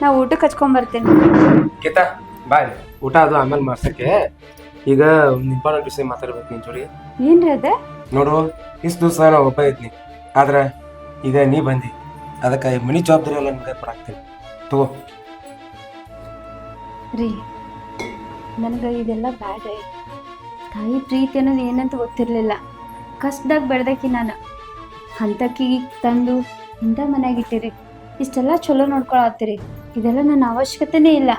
ನಾ ಊಟಕ್ಕೆ ಹಚ್ಕೊಂಡ್ ಬರ್ತೇನೆ. ಗೀತಾ ಬಾ ಇಲ್ಲಿ. ಊಟ ಅದು ಆಮೇಲೆ ಮಾಡ್ಸಕ್ಕೆ. ಈಗ ಒಂದು ಇಂಪಾರ್ಟೆಂಟ್ ವಿಷಯ ಮಾತಾಡ್ಬೇಕು ನಿನ್ ಜೋಡಿ. ಏನ್ರಿ ಅದ? ನೋಡು ಇಷ್ಟು ದಿವಸ ನಾ ಒಬ್ಬ ಇದ್ನಿ. ಆದ್ರೆ ಈಗ ನೀ ಬಂದಿ. ಅದಕ್ಕೆ ಈ ಮನಿ ಜವಾಬ್ದಾರಿ ಎಲ್ಲ ನಿಮ್ಗೆ ತಗೋ. ರೀ ನನಗೆ ಇದೆಲ್ಲ ಬ್ಯಾಡ ತಾಯಿ ಪ್ರೀತಿ ಅನ್ನೋದು ಏನಂತ ಗೊತ್ತಿರಲಿಲ್ಲ. ಕಷ್ಟದಾಗ ಬೆಳ್ದಕ್ಕಿ ನಾನು. ಹಂತಕ್ಕಿ ತಂದು ಇಂಥ ಮನೆಯಾಗಿಟ್ಟಿರಿ ಇಷ್ಟೆಲ್ಲ ಚಲೋ ನೋಡ್ಕೊಳತ್ತೀರಿ. ಇದೆಲ್ಲ ನನ್ನ ಅವಶ್ಯಕತೆನೇ ಇಲ್ಲ.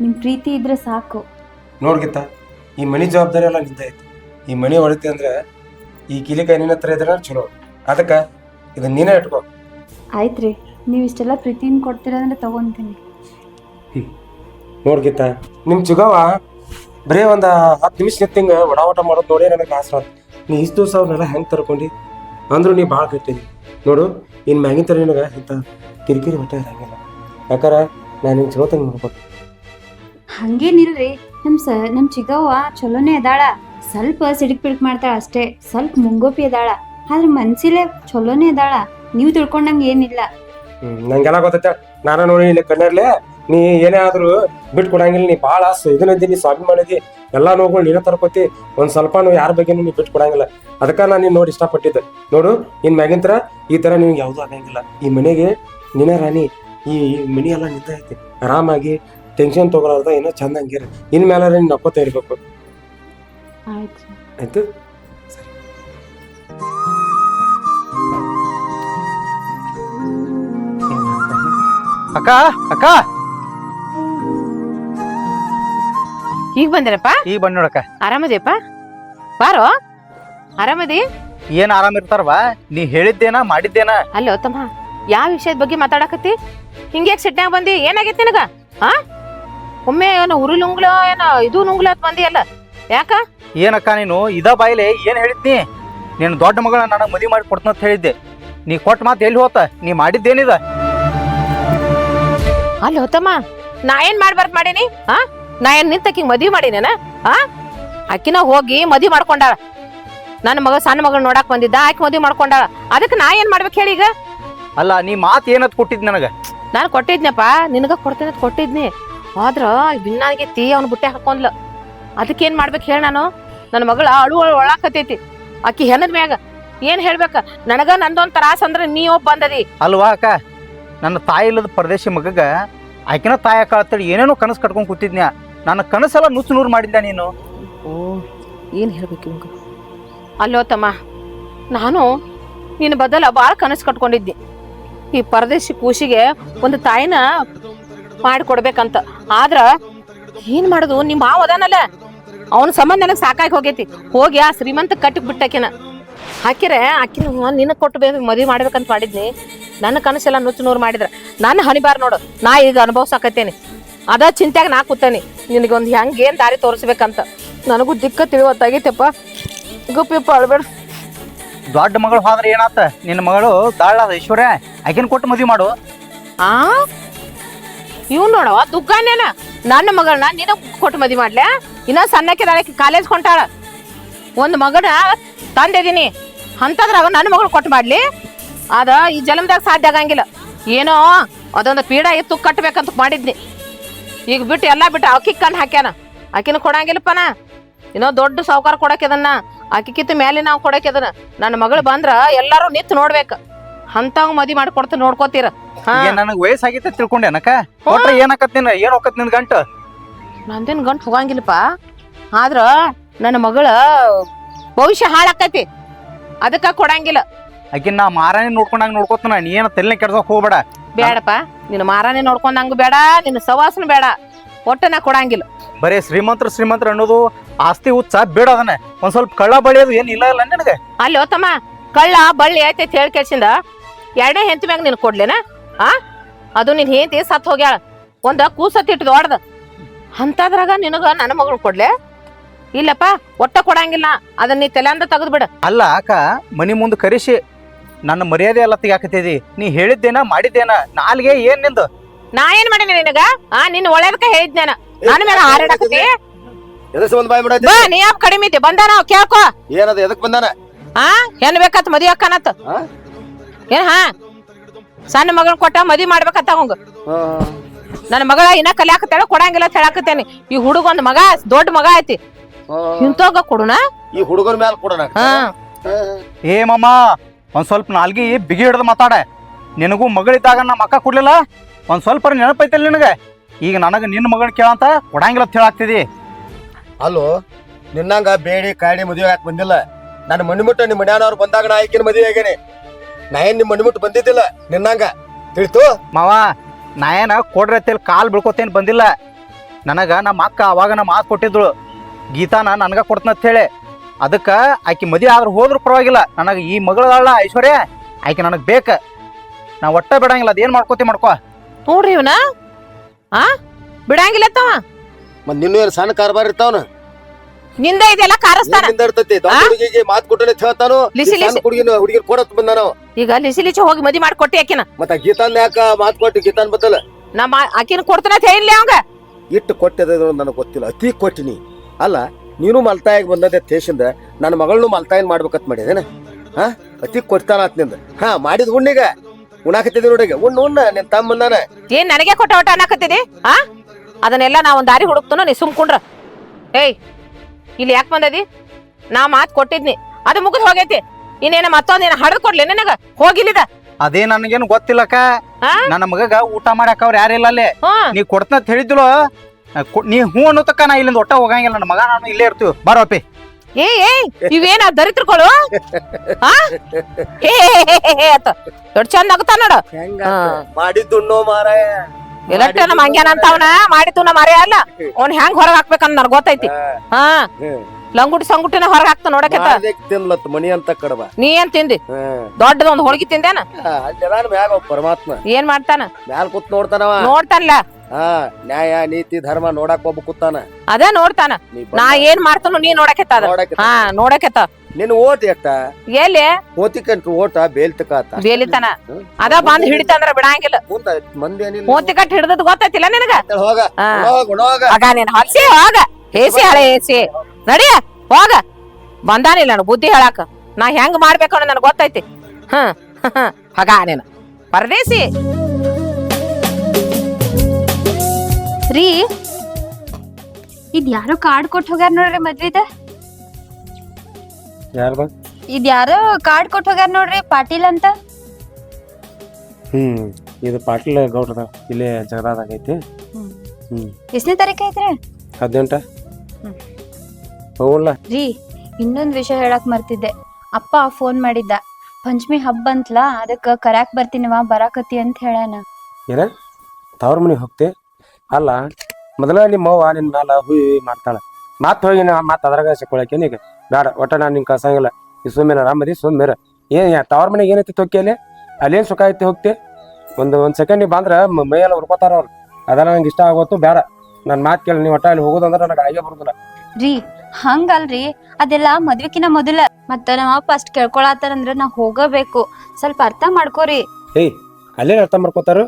ನಿಮ್ಮ ಪ್ರೀತಿ ಇದ್ರೆ ಸಾಕು. ನೋಡ್ ಈ ಮನಿ ಜವಾಬ್ದಾರಿ ಎಲ್ಲ ನಿಂದ ಐತಿ. ಈ ಮನಿ ಹೊಡಿತೆ ಅಂದ್ರೆ ಈ ಕಿಲಿಕಾಯಿ ನಿನ್ನ ಹತ್ರ ಇದ್ರೆ ಚಲೋ. ಅದಕ್ಕೆ ಇದನ್ನ ನೀನೇ ಇಟ್ಕೋ. ಆಯ್ತು ರೀ ನೀವು ಇಷ್ಟೆಲ್ಲ ಪ್ರೀತಿನ ಕೊಡ್ತೀರ ಅಂದ್ರೆ ತಗೊಂತೀನಿ. ನೋಡ್ ನಿಮ್ಮ ನಿಮ್ ಚುಗವ ಬರೀ ಒಂದು ಹತ್ತು ನಿಮಿಷ ನಿತ್ತಿಂಗ ಒಡಾವಟ ಮಾಡೋದು ನೋಡಿ ನನಗೆ ಆಸರ. ನೀ ಇಷ್ಟು ದಿವಸ ಅವ್ರನ್ನೆಲ್ಲ ಹೆಂಗ್ ತರ್ಕೊಂಡಿ? ಅಂದ್ರೂ ನೀ ಭಾಳ ಕಟ್ಟಿದಿ ನೋಡು ಇನ್ ಮ್ಯಾಗಿನ ತರ ನಿನಗ ಇಂಥ ಕಿರಿಕಿರಿ ಹೊಟ್ಟೆ ಇರಂಗಿಲ್ಲ. ಯಾಕಾರ ನಾನು ನಿನ್ ಚಲೋ ತಂಗಿ ನೋಡ್ಬೇಕು ಹಂಗೇನಿಲ್ರಿ ನಮ್ಮ ಸ ನಮ್ಮ ಚಿಗವ್ವ ಚಲೋನೇ ಅದಾಳ. ಸ್ವಲ್ಪ ಸಿಡಿಕ್ ಪಿಡಿಕ್ ಮಾಡ್ತಾಳ ಅಷ್ಟೇ ಸ್ವಲ್ಪ ಮುಂಗೋಪಿ ಅದಾಳ. ಆದ್ರೆ ಮನ್ಸಿಲೆ ಚಲೋನೇ ಅದಾಳ. ನೀವು ತಿಳ್ಕೊಂಡಂಗೆ ಏನಿಲ್ಲ. ಹ್ಮ್ ನಂಗೆಲ್ಲ ಗೊತ್ತೈತೆ. ನಾನು ನೋಡಿ ಇಲ್ಲಿ ಕಣ್ಣರ್ಲೆ ನೀ ಏನೇ ಆದ್ರೂ ಬಿಟ್ಕೊಡಂಗಿಲ್ಲ ನೀ ಭಾಳ ಇದನ್ನ ನೀ ಸ್ವಾಭಿಮಾನ ಇದಿ ಎಲ್ಲ ನೋವುಗಳು ನೀನೇ ತರ್ಕೋತಿ ಒಂದ್ ಸ್ವಲ್ಪ ಯಾರ ಬಗ್ಗೆ ನೀ ಬಿಟ್ಟು ಕೊಡಂಗಿಲ್ಲ. ಅದಕ್ಕ ನಾನು ನೀನ್ ನೋಡಿ ಇಷ್ಟಪಟ್ಟಿದ್ದೆ. ನೋಡು ನಿನ್ ಮ್ಯಾಗಿಂತರ ಈ ತರ ನಿಮ್ಗೆ ಯಾವ್ದು ಆಗಂಗಿಲ್ಲ. ಈ ಮನೆಗೆ ನೀನೇ ರಾಣಿ ಈ ಮನಿ ಎಲ್ಲ ನಿಂತೈತಿ ಆರಾಮಾಗಿ ಟೆನ್ಷನ್ ತಗೊಳಾರ್ದ ಏನೋ ಚಂದ ಹಂಗಿರ. ಇನ್ ಮೇಲೆ ನೀನು ನಕ್ಕೋತಾ ಇರ್ಬೇಕು ಆಯ್ತು. ಆಯ್ತು? ಅಕ್ಕ ಅಕ್ಕ! ಈಗ ಬಂದಿರಪ್ಪ? ಈಗ ಬಂದ್ ನೋಡಕ್ಕ. ಆರಾಮದಿಯಪ್ಪ? ಬಾರೋ? ಆರಾಮದಿ? ಏನ್ ಆರಾಮ ಇರ್ತಾರವಾ ನೀ ಹೇಳಿದ್ದೇನಾ ಮಾಡಿದ್ದೇನಾ? ಅಲ್ಲೋ ತಮ್ಮ ಯಾವ ವಿಷಯದ ಬಗ್ಗೆ ಮಾತಾಡಕತ್ತಿ? ಹಿಂಗ್ಯಾಕ್ ಸಿಟ್ನಾಗ ಬಂದಿ? ಏನಾಗೈತಿ ನಿನಗ? ಹಾ ಒಮ್ಮೆ ಏನೋ ಉರಿ ನುಂಗ್ಲ ಏನೋ ಇದು ನುಂಗ್ಲ ಅಂತ ಬಂದಿ ಅಲ್ಲ ಯಾಕ? ಏನಕ್ಕ ನೀನು? ಇದ ಬಾಯಿಲೆ ಏನ್ ಹೇಳಿದ್ನಿ? ನೀನು ದೊಡ್ಡ ಮಗಳ ನನಗೆ ಮದುವೆ ಮಾಡಿ ಕೊಡ್ತಂತ ಹೇಳಿದ್ದೆ. ನೀ ಕೊಟ್ಟ ಮಾತು ಎಲ್ಲಿ ಹೋತ? ನೀ ಮಾಡಿದ್ದೇನಿದ? ಅಲ್ಲಿ ಹೋತಮ್ಮ ನಾ ಏನ್ ಮಾಡ್ಬಾರ್ದು ಮಾಡೀನಿ? ಹಾ ನಾ ಏನ್ ನಿಂತಕಿಂಗ್ ಮದ್ವಿ ಮಾಡಿನೇನ? ಹಾ ಅಕ್ಕಿನ ಹೋಗಿ ಮದ್ವಿ ಮಾಡ್ಕೊಂಡಾಳ. ನನ್ನ ಮಗ ಸಣ್ಣ ಮಗಳು ನೋಡಕ್ ಬಂದಿದ್ದ ಆಕಿ ಮದ್ವಿ ಮಾಡ್ಕೊಂಡಾಳ. ಅದಕ್ಕೆ ನಾ ಏನ್ ಮಾಡ್ಬೇಕು ಹೇಳಿ ಈಗ? ಅಲ್ಲ ನೀ ಮಾತು ಏನತ್ ಕೊಟ್ಟಿದ್ ನನಗ? ನಾನು ಕೊಟ್ಟಿದ್ನಪ್ಪ ನಿನಗ ಕೊಡ್ತೇನೆ ಅಂತ ಕೊಟ್ಟಿದ್ನಿ. ಆದ್ರ ಭಿನ್ನಾಗೈತಿ ಅವ್ನ ಬುಟ್ಟೆ ಹಾಕೊಂಡ್ಲ. ಅದಕ್ಕೇನ್ ಮಾಡ್ಬೇಕು ಹೇಳ ನಾನು? ನನ್ನ ಮಗಳ ಅಳು ಒಳಾಕತೈತಿ ಅಕ್ಕಿ ಹೆಣದ ಮ್ಯಾಗ. ಏನ್ ಹೇಳ್ಬೇಕ? ನನಗ ನಂದೊಂದ್ ತ್ರಾಸ ಅಂದ್ರೆ ನೀ ಒಬ್ಬ ಬಂದದಿ. ಅಲ್ವಾ ಅಕ್ಕ? ನನ್ನ ತಾಯಿ ಇಲ್ಲದ ಪರದೇಶಿ ಮಗಗ ಆಕಿನ ತಾಯ ಕಾಳತ್ತಳಿ ಏನೇನೋ ಕನಸು ಕಟ್ಕೊಂಡ್ ಕೂತಿದ್ನ ನನ್ನ ಕನಸೆಲ್ಲ ನುಚ್ಚು ನೂರು ಮಾಡಿದ್ದ ನೀನು? ಓ ಏನ್ ಹೇಳ್ಬೇಕು ಇವಂಗ? ಅಲ್ಲೋ ತಮ್ಮ ನಾನು ನಿನ್ನ ಬದಲ ಭಾಳ ಕನಸು ಕಟ್ಕೊಂಡಿದ್ದೆ. ಈ ಪರದೇಶಿ ಕೂಸಿಗೆ ಒಂದು ತಾಯಿನ ಮಾಡಿಕೊಡ್ಬೇಕಂತ. ಆದ್ರ ಏನ್ ಮಾಡುದು? ನಿಮ್ಮ ಮಾವ ಅದಾನಲ್ಲ. ಅವನ ಸಂಬಂಧ ನನಗೆ ಸಾಕಾಗಿ ಹೋಗೈತಿ. ಹೋಗಿ ಆ ಶ್ರೀಮಂತ ಕಟ್ಟಿಗೆ ಬಿಟ್ಟಾಕಿನ. ಹಾಕಿರೆ ಆಕಿನ ನಿನ್ನ ಕೊಟ್ಟು ಬೇ ಮದುವೆ ಮಾಡ್ಬೇಕಂತ ಮಾಡಿದ್ನಿ. ನನ್ನ ಕನಸೆಲ್ಲ ನುಚ್ಚು ನೂರು ಮಾಡಿದ್ರ. ನನ್ನ ಹಣಿಬಾರ್ ನೋಡು. ನಾ ಈಗ ಅನುಭವಿಸಾಕತ್ತೇನೆ ಅದ ಚಿಂತ್ಯಾಗ ನಾ ಕೂತೇನಿ. ನಿನಗೊಂದು ಹೆಂಗೆ ಏನು ದಾರಿ ತೋರಿಸ್ಬೇಕಂತ. ನನಗೂ ದಿಕ್ಕ ತಿಳಿವತ್ತಾಗೈತೆಪ್ಪ. ಗುಪ್ಪಿಪ್ಪ ಅಳ್ಬೇಡ. ದೊಡ್ಡ ಮಗಳು ಹೋದ್ರೆ ಏನಾತ? ನಿನ್ನ ಮಗಳು ದಾಳ ಐಶ್ವರ್ಯ ಆಕಿನ ಕೊಟ್ಟು ಮದುವೆ ಮಾಡು. ಆ? ಇವ್ ನೋಡವ ದುಗ್ಗಾನೇನ ನನ್ನ ಮಗಳನ್ನ ನಿನ ಕೊಟ್ಟು ಮದಿ ಮಾಡ್ಲೆ? ಇನ್ನ ಸಣ್ಣಕ್ಕೆ ದಾಳಕ್ಕೆ ಕಾಲೇಜ್ ಕೊಂಟಾಳ ಒಂದು ಮಗನ ತಂದಿದೀನಿ ಅಂತದ್ರಾಗ ನನ್ನ ಮಗಳು ಕೊಟ್ಟು ಮಾಡ್ಲಿ. ಅದ ಈ ಜನ್ಮದಾಗ ಸಾಧ್ಯ ಆಗಂಗಿಲ್ಲ. ಏನೋ ಅದೊಂದು ಪೀಡ ಇತ್ತು, ಕಟ್ಬೇಕಂತ ಮಾಡಿದ್ನಿ. ಈಗ ಬಿಟ್ಟು ಎಲ್ಲಾ ಬಿಟ್ಟು ಅಕ್ಕಿ ಕಣ್ಣು ಹಾಕ್ಯಾನ. ಆಕಿನ ಕೊಡಂಗಿಲ್ಲಪ್ಪನ. ಇನ್ನೋ ದೊಡ್ಡ ಸಾವುಕಾರ ಕೊಡಕ್ಯದನ್ನ ಆಕಿಕಿತ್ತ ಮೇಲೆ ನಾವು ಕೊಡಕ್ಕೆ ಅದನ್ನ. ನನ್ನ ಮಗಳು ಬಂದ್ರ ಎಲ್ಲಾರು ನಿಂತು ನೋಡ್ಬೇಕು. ಅಂತವ್ ಮದಿ ಮಾಡಿ ಕೊಡ್ತ ನೋಡ್ಕೋತೀರ. ಹಾ. ಏನ್ ನನಗ್ ವಯಸ್ಸಾಗೈತೆ ಅನಕ? ಕೊಟ್ರೆ ಏನಕತ್ ಏನ್ ಹೋಗತ್ ನಿನ್ ಗಂಟು? ನಂದೇನ್ ಗಂಟು ಹೋಗಂಗಿಲ್ಲಪ್ಪ. ಆದ್ರ ನನ್ನ ಮಗಳ ಭವಿಷ್ಯ ಹಾಳಾಕೈತಿ. ಅದಕ್ಕ ಕೊಡಂಗಿಲ್ಲ. ಅಕ್ಕಿ ನಾ ಮಾರಾಣಿ ನೋಡ್ಕೊಂಡಂಗ ನೋಡ್ಕೊತಾನ ನೀ. ಏನ ತಲ್ಲೆ ಕೆಡ್ಸಕ್ ಹೋಗ್ಬೇಡ. ಬೇಡಪ್ಪ ನಿನ್ನ ಮಾರಾನೆ ನೋಡ್ಕೊಂಡಂಗ ಬೇಡ. ನಿನ್ನ ಸವಾಸನ ಬೇಡ. ಒಟ್ಟ ನಾ ಕೊಡಂಗಿಲ್ಲ. ಬರೇ ಶ್ರೀಮಂತ್ರ ಶ್ರೀಮಂತ್ರ ಅನ್ನೋದು ಆಸ್ತಿ ಹುಚ್ಚ ಬೇಡ ಅದನ್ನ. ಒಂದ್ ಸ್ವಲ್ಪ ಕಳ್ಳ ಬಳಿಯೋದು ಏನ್ ಇಲ್ಲ ಇಲ್ಲ ನಿನಗೆ? ಅಲ್ಲಿ ತಮ್ಮ ಕಳ್ಳ ಬಳ್ಳಿ ಐತೈತಿ ಹೇಳಿ ಕೇಳ್ಸಿಂದ? ಎರಡನೇ ಹೆಂತಿ ಮ್ಯಾಗ ನಿನ್ ಕೊಡ್ಲೇನ? ಆ? ಅದು ನಿನ್ ಹೆಂತಿ ಸತ್ ಹೋಗ್ಯಾಳ. ಒಂದ ಕೂಸ ತಿಟ್ಟದ ದೊಡ್ಡದ ಅಂತದ್ರಾಗ ನಿನಗ ನನ್ನ ಮಗಳು ಕೊಡ್ಲೆ? ಇಲ್ಲಪ್ಪ ಒಟ್ಟ ಕೊಡಂಗಿಲ್ಲ. ಅದನ್ನ ನೀ ತಲೆಂದ ತೆಗೆದು ಬಿಡ. ಅಲ್ಲ ಅಕ್ಕ ಮನಿ ಮುಂದೆ ಕರಿಸಿ ನನ್ನ ಮರ್ಯಾದೆ ಎಲ್ಲ ತೆಗಾಕತ್ತಿದಿ ನೀ ಹೇಳಿದ್ದೇನ ಮಾಡಿದ್ದೇನ? ನಾಲ್ಗೆ ಏನ್ ನಿಂದು? ನಾ ಏನ್ ಮಾಡೀನಿ ನಿನಗ? ಆ ನಿನ್ ಒಳ್ಳೇದಕ್ಕ ಹೇಳಿದ್ನೇನ ನಾನು ಮೇಲೆ ಹಾರಾಡಕತ್ತಿ. ಎದಕ್ ಸಂಬಂಧ ಬಾಯ್ ಬಾ ನೀ ಕಡಿಮೆ ಐತಿ ಬಂದಾನ ಅವ್ ಕೇಳ್ಕೊ. ಏನದ ಎದಕ್ ಬಂದಾನ? ಹಾ ಹೆಣ್ ಬೇಕತ್ ಮದಿ ಅಕ್ಕನತ್. ಆ? ಏನ್ ಹಾ? ಸಣ್ಣ ಮಗನ್ ಕೊಟ್ಟ ಮದಿ ಮಾಡ್ಬೇಕತ್ತ ಅವಂಗ. ನನ್ನ ಮಗಳ ಇನ್ನ ಕಲಿಯಾಕತ್ತೇಳ ಕೊಡಂಗಿಲ್ಲ ಅಂತ ಹೇಳಾಕತ್ತೇನಿ. ಈ ಹುಡುಗ ಒಂದ್ ಮಗ ದೊಡ್ಡ ಮಗ ಐತಿ. ಇಂತೋಗ ಕೊಡುನ? ಈ ಹುಡುಗರ ಮ್ಯಾಲ ಕೊಡೋಣ ಹಾ. ಏ ಮಮ್ಮ ಒಂದ್ ಸ್ವಲ್ಪ ನಾಲ್ಗಿ ಬಿಗಿ ಹಿಡ್ದು ಮಾತಾಡ. ನಿನಗೂ ಮಗಳಿದ್ದಾಗ ನಮ್ಮ ಅಕ್ಕ ಕೊಡ್ಲಿಲ್ಲ? ಒಂದ್ ಸ್ವಲ್ಪ ನೆನಪೈತಲ್ಲ ನಿನಗೆ? ಈಗ ನನಗೆ ನಿನ್ನ ಮಗಳ ಕೇಳಂತ ಕೊಡಂಗಿಲ್ಲ ಅಂತ ಹೇಳಾಕ್ತಿದಿ. ಅಲ್ಲೋ ನಿನ್ನಂಗ ಬೇಡಿ ಕಾಡಿ ಮದುವೆ ಯಾಕೆ ಬಂದಿಲ್ಲ? ನನ್ನ ಮಣಿಮುಟ್ಟ ನಿಮ್ಮ ಮನ್ಯಾನವ್ರು ಬಂದಾಗ ನಾ ಆಕಿನ ಮದುವೆ ಆಗೇನಿ. ನಾ ಏನ್ ನಿಮ್ಮ ಮಣಿಮುಟ್ಟು ಬಂದಿದ್ದಿಲ್ಲ? ನಿನ್ನಂಗ? ತಿಳಿತು? ಮಾವ ನಾ ಏನ ಕಾಲು ಬಿಳ್ಕೊತೇನು ಕಾಲ್ ಬಿಳ್ಕೊತೇನ್ ಬಂದಿಲ್ಲ. ನನಗ ನಮ್ಮ ಅಕ್ಕ ಅವಾಗ ನಮ್ಮ ಮಾತು ಕೊಟ್ಟಿದ್ಳು. ಗೀತಾನ ನನಗ ಕೊಡ್ತನ ಅಂತ ಹೇಳಿ. ಅದಕ್ಕ ಆಕಿ ಮದುವೆ ಆದ್ರೆ ಹೋದ್ರು ಪರವಾಗಿಲ್ಲ. ನನಗೆ ಈ ಮಗಳಲ್ಲ ಐಶ್ವರ್ಯ ಆಕಿ ನನಗೆ ಬೇಕ. ನಾ ಒಟ್ಟ ಬಿಡಂಗಿಲ್ಲ ಅದೇನ್ ಮಾಡ್ಕೋತಿ ಮಾಡ್ಕೋ. ನೋಡ್ರಿ ಇವನ. ಆ? ಬಿಡಂಗಿಲ್ಲ ತವ. ಮತ್ ನಿನ್ನ ಏನ್ ಸಣ್ಣ ಕಾರ್ಬಾರ್ ಇರ್ತಾವನ? ನಿಂದ ಇದೆಲ್ಲ ಕಾರಸ್ತಾನ ಇರ್ತೈತಿ ದೊಡ್ಡ ಹುಡುಗಿಗೆ ಮಾತು ಕೊಟ್ಟನೆ ಹೇಳ್ತಾನು. ಲಿಸಿ, ಲಿಸಿ. ಹುಡುಗಿನ ಹುಡುಗಿರ್ ಕೊಡತ್ ಬಂದಾನ ಈಗ ಲಿಸಿ ಲಿಸಿ ಹೋಗಿ ಮದಿ ಮಾಡಿ ಕೊಟ್ಟಿ ಆಕಿನ. ಮತ್ತ ಗೀತಾನ್ ಯಾಕ ಮಾತು ಕೊಟ್ಟು? ಗೀತಾನ್ ಬತ್ತಲ್ಲ ನಮ್ಮ ಆಕಿನ ಕೊಡ್ತಾನ ಅಂತ ಹೇಳಿಲ್ಲ ಅವಂಗ? ಇಟ್ಟು ಕೊಟ್ಟಿದ ನನಗೆ ಗೊತ್ತಿಲ್ಲ. ಅತಿ ಕೊಟ್ಟಿನಿ. ಅಲ್ಲ ನೀನು ಮಲ್ತಾಯಿಗೆ ಬಂದದೆ ತೇಶಿಂದ ನನ್ನ ಮಗಳನ್ನೂ ಮಲ್ತಾಯಿನ ಮಾಡ್ಬೇಕಂತ ಮಾಡಿದೇನ ಹಾ? ಅತಿ ಕೊಡ್ತಾನ ಆತ್ನಿಂದ. ಹಾ ಮಾಡಿದ ಉಣ್ಣಿಗ ಉಣ್ಣಾಕತ್ತಿದ್ದೆ ನೋಡಿಗ ಉಣ್ಣು ಉಣ್ಣ ನಿನ್ ತಮ್ಮ ಬಂದಾನ. ಏನ್ ನನಗೆ ಕೊಟ್ಟ ಒಟ್ಟ ಅನ್ನಕತ್ತಿದಿ ಆ? ಅದನ್ನೆಲ್ಲ ನಾ ಒಂದು ದಾರಿ ಹುಡುಕ್ತನ ನೀ ಸುಮ್ಕೊಂಡ್ರ ಏಯ್ ಇಲ್ಲಿ ಯಾಕೆ ಬಂದದಿ ನಾ ಮಾತ್ ಕೊಟ್ಟಿದ್ನಿ ಅದು ಮುಗಿದ್ ಹೋಗೈತಿ ಇನ್ನೇನ ಮತ್ತೊಂದ್ ಏನ ಹಡದ್ ಕೊಡ್ಲಿ ನಿನಗ ಹೋಗಿಲ್ಲಿದ ಅದೇ ನನಗೇನು ಗೊತ್ತಿಲ್ಲಕ್ಕ? ನನ್ನ ಮಗಗ ಊಟ ಮಾಡಾಕ ಅವ್ರು ಯಾರಿಲ್ಲ ಅಲ್ಲಿ ನೀ ಕೊಡ್ತಾ ಹೇಳಿದ್ಲು ನೀ ಹ್ಞೂ ಅನ್ನೋತಕ್ಕ ನಾ ಇಲ್ಲಿಂದ ಒಟ್ಟ ಹೋಗಂಗಿಲ್ಲ ನನ್ನ ಮಗ ನಾನು ಇಲ್ಲೇ ಇರ್ತೀವಿ ಬರೋಪಿ ಏ ಏಯ್ ಇವೇನ ದರಿತ್ರಕೊಳು ಹೇ ಹೇ, ಹೇ, ಹೇ, ಹೇ ದೊಡ್ಡ ಚಂದ ಆಗುತ್ತ ನೋಡು ಮಾಡಿದ್ದು ಮಾರಾಯ ಎಲೆಕ್ಟ್ ನಮ್ಮ ಹಂಗ್ಯಾನ ಅಂತವನ ಮಾಡಿತು ನಮ್ಮ ಅಲ್ಲ. ಅವ್ನ್ ಹೆಂಗ್ ಹೊರಗ್ ಹಾಕ್ಬೇಕಂತ ನನ್ ಗೊತ್ತೈತಿ. ಹಾ. ಲಂಗುಟಿ ಸಂಗುಟಿನ ಹೊರಗ್ ಹಾಕ್ತ ನೋಡಕ್ಕೆ ತಿನ್ಲತ್ ಮಣಿ ಅಂತ ಕಡಬ. ನೀ ಏನ್ ತಿಂದಿ? ದೊಡ್ಡದ ಒಂದ್ ಹೋಳಿಗೆ ತಿಂದೇನ? ಅಲ್ಲಿ ಪರಮಾತ್ಮ. ಏನ್ ಮಾಡ್ತಾನ? ಮ್ಯಾಲ ಕೂತ್ ನೋಡ್ತಾನವ. ನೋಡ್ತಾನಲ್ಲ ಹಾ ನ್ಯಾಯ ನೀತಿ ಧರ್ಮ ನೋಡಕ್ ಒಬ್ಬ ಕೂತಾನ. ಅದೇ ನೋಡ್ತಾನ. ನೀ ಏನ್ ಮಾಡ್ತಾನು ನೀ ನೋಡಕ್ಕೆ ಅದ. ಹಾ ನೋಡಕೆತ್ತ ನಿನ್ ಓಟ್ ಎಷ್ಟ ಎಲ್ಲಿ? ಮೂತಿಕಂಟ್ರು ಓಟ ಬೇಲ್ತಕಾತ ಬೇಲಿತನ. ಅದ ಬಂದ್ ಹಿಡಿತಂದ್ರ ಬಿಡಂಗಿಲ್ಲ. ಮುಂದ ಏನಿಲ್ಲ. ಮೂತಿ ಕಟ್ ಹಿಡ್ದದ್ ಗೊತ್ತೈತಿಲ್ಲ ನಿನಗ? ಹೋಗ ಹೋಗ ಹೋಗ. ನೀನ್ ಹೊಲ್ಸಿ ಹೋಗ. ಹೇಸಿ ಹಳೆ ಹೇಸಿ. ನಡಿಯ ಹೋಗ. ಬಂದಾನಿಲ್ಲ ನಾನು ಬುದ್ಧಿ ಹೇಳಾಕ. ನಾ ಹೆಂಗ್ ಮಾಡ್ಬೇಕು ಅನ್ನೋ ನನಗೆ ಗೊತ್ತೈತಿ. ಹ್ಮ್ ಹಗ ನೀನು. ಪರದೇಸಿ. ರೀ ಇದ್ ಯಾರೋ ಕಾರ್ಡ್ ಕೊಟ್ಟು ಹೋಗ್ಯಾರ ನೋಡ್ರಿ ಮದ್ವಿದ? ಯಾರು ಬಾ ಇದ್ ಯಾರೋ ಕಾರ್ಡ್ ಕೊಟ್ಟು ಹೋಗ್ಯಾರ ನೋಡ್ರಿ ಪಾಟೀಲ್ ಅಂತ? ಹ್ಮ್ ಇದು ಪಾಟೀಲ್ ಗೌಡ್ರದ ಇಲ್ಲೇ ಜಗದಾದಾಗ ಐತಿ ಹ್ಮ್. ಎಷ್ಟನೇ ತಾರೀಕು ಐತ್ರಿ? ಹದಿನೆಂಟ. ಹೋಗಲ್ಲ. ರೀ ಇನ್ನೊಂದ್ ವಿಷಯ ಹೇಳಕ್ ಮರ್ತಿದ್ದೆ. ಅಪ್ಪ ಫೋನ್ ಮಾಡಿದ್ದ. ಪಂಚಮಿ ಹಬ್ಬ ಅಂತಲ ಅದಕ್ಕ ಕರ್ಯಾಕ್ ಬರ್ತೀನಿವ ಬರಾಕತಿ ಅಂತ ಹೇಳಾನ ಏನ? ತವ್ರ ಮನೆಗೆ ಹೋಗ್ತಿ? ಅಲ್ಲ ಮೊದಲ ನಿಮ್ಮ ಅವ್ವ ನಿನ್ ಮ್ಯಾಲ ಹುಯಿ ಮಾಡ್ತಾಳ. ಮಾತ್ ಹೋಗಿ ನಾ ಮತ್ ಅದ್ರಾಗ ಸಿಕ್ಕೊಳಕ್ಕೆ ಈಗ ಬೇಡ ಒಟ್ಟ ನಾನು ನಿಂಗೆ ಕಸಂಗಿಲ್ಲ ಈ ಸುಮ್ಮನೆ ರಾಮದಿ ಸುಮ್ಮಿರ ಏನ್ ಯಾ- ತವ್ರ ಮನೆಗೆ ಏನೈತಿ ತೊಕ್ಕಿಯಲ್ಲಿ ಅಲ್ಲೇನು ಸುಖ ಐತಿ ಹೋಗ್ತಿ? ಒಂದು ಒಂದು ಸೆಕೆಂಡ್ ಬಂದ್ರ ಮ- ಮೈಯೆಲ್ಲ ಉರ್ಕೋತಾರ ಅವ್ರು. ಅದೆಲ್ಲ ನಂಗೆ ಇಷ್ಟ ಆಗೋತು ಬೇಡ ನನ್ ಮಾತ್ ಕೇಳಿ ನೀವು ಒಟ್ಟ ಅಲ್ಲಿ ಹೋಗೋದಂದ್ರೆ ನನಗೆ ಆಗೇ ಬರುದಿಲ್ಲ. ರೀ ಹಂಗಲ್ರಿ ಅದೆಲ್ಲ ಮದ್ವಿಕಿನ ಮೊದಲ. ಮತ್ತ ನಮ್ಮ ಅಪ್ಪ ಅಷ್ಟ್ ಕೇಳ್ಕೊಳತ್ತಾರಂದ್ರ ನಾ ಹೋಗಬೇಕು. ಸ್ವಲ್ಪ ಅರ್ಥ ಮಾಡ್ಕೋರಿ. ಏಯ್ ಅಲ್ಲೇ ಅರ್ಥ ಮಾಡ್ಕೋತಾರ?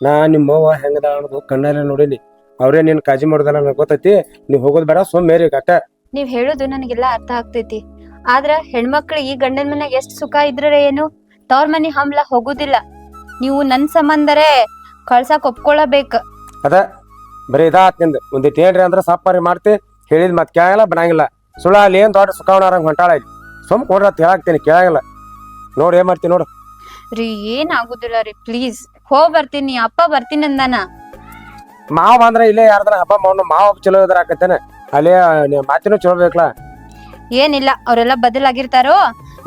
ನಾ ನಿಮ್ಮ ಅವ್ವ ಹೆಂಗದ ಅನ್ನೋದು ಕಣ್ಣಲ್ಲೇ ನೋಡಿನಿ. ಅವ್ರೇ ನೀನ್ ಕಾಜಿ ಮಾಡೋದಲ್ಲ ನನಗೆ ಗೊತ್ತೈತಿ. ನೀವ್ ಹೋಗೋದ್ ಬೇಡ ಸೋಮೇರಿ ಅಟ್ಟ. ನೀವ್ ಹೇಳುದು ನನಗೆಲ್ಲ ಅರ್ಥ ಆಗ್ತೈತಿ. ಆದ್ರ ಹೆಣ್ಮಕ್ಳಿಗೆ ಗಂಡನ ಮನ್ಯಾಗ ಎಷ್ಟ್ ಸುಖ ಇದ್ರ ಏನು? ತವ್ರ ಮನಿ ಹಂಬ್ಲ ಹೋಗುದಿಲ್ಲ. ನೀವು ನನ್ ಸಂಬಂಧರೇ ಕಳ್ಸಾಕ್ ಒಪ್ಕೊಳ್ಳಬೇಕ ಅದ ಬರೀ ಇದಾತ್ನಿಂದ. ಒಂದಿಟ್ಟು ಏನ್ರಿ ಅಂದ್ರ ಸಾಪಾರಿ ಮಾಡ್ತಿ ಹೇಳಿದ್ ಮತ್ತೆ ಕೇಳಲ್ಲ ಬರಂಗಿಲ್ಲ. ಸುಳ್ಳ ಅಲ್ಲಿ ಏನ್ ದೊಡ್ಡ ಸುಖವನಾರಂಗ್ ಹೊಂಟಾಳ ಇಲ್ಲಿ. ಸುಮ್ ಕೊಡ್ರ ಹೇಳಾಕ್ತೀನಿ ಕೇಳಂಗಿಲ್ಲ. ನೋಡ್ ಏನ್ ಮಾಡ್ತೀನಿ ನೋಡು. ರೀ ಏನ್ ಆಗುದಿಲ್ಲ ರೀ ಪ್ಲೀಸ್ ಹೋಗ್ ಬರ್ತೀನಿ ಅಪ್ಪ ಬರ್ತೀನಿ ಅಂದಾನ. ಮಾವ ಬಂದ್ರ ಇಲ್ಲೇ ಯಾರ್ದ್ರ ಹಬ್ಬ ಮಾವನು ಮಾವ ಚಲೋ ಇದ್ರ ಆಕತ್ತೇನೆ? ಅಲ್ಲೇ ಮಾತಿನ ಮಾತಿನೂ ಚಲೋ ಬೇಕಲ್ಲ ಏನಿಲ್ಲ ಅವರೆಲ್ಲ ಬದಲಾಗಿರ್ತಾರೋ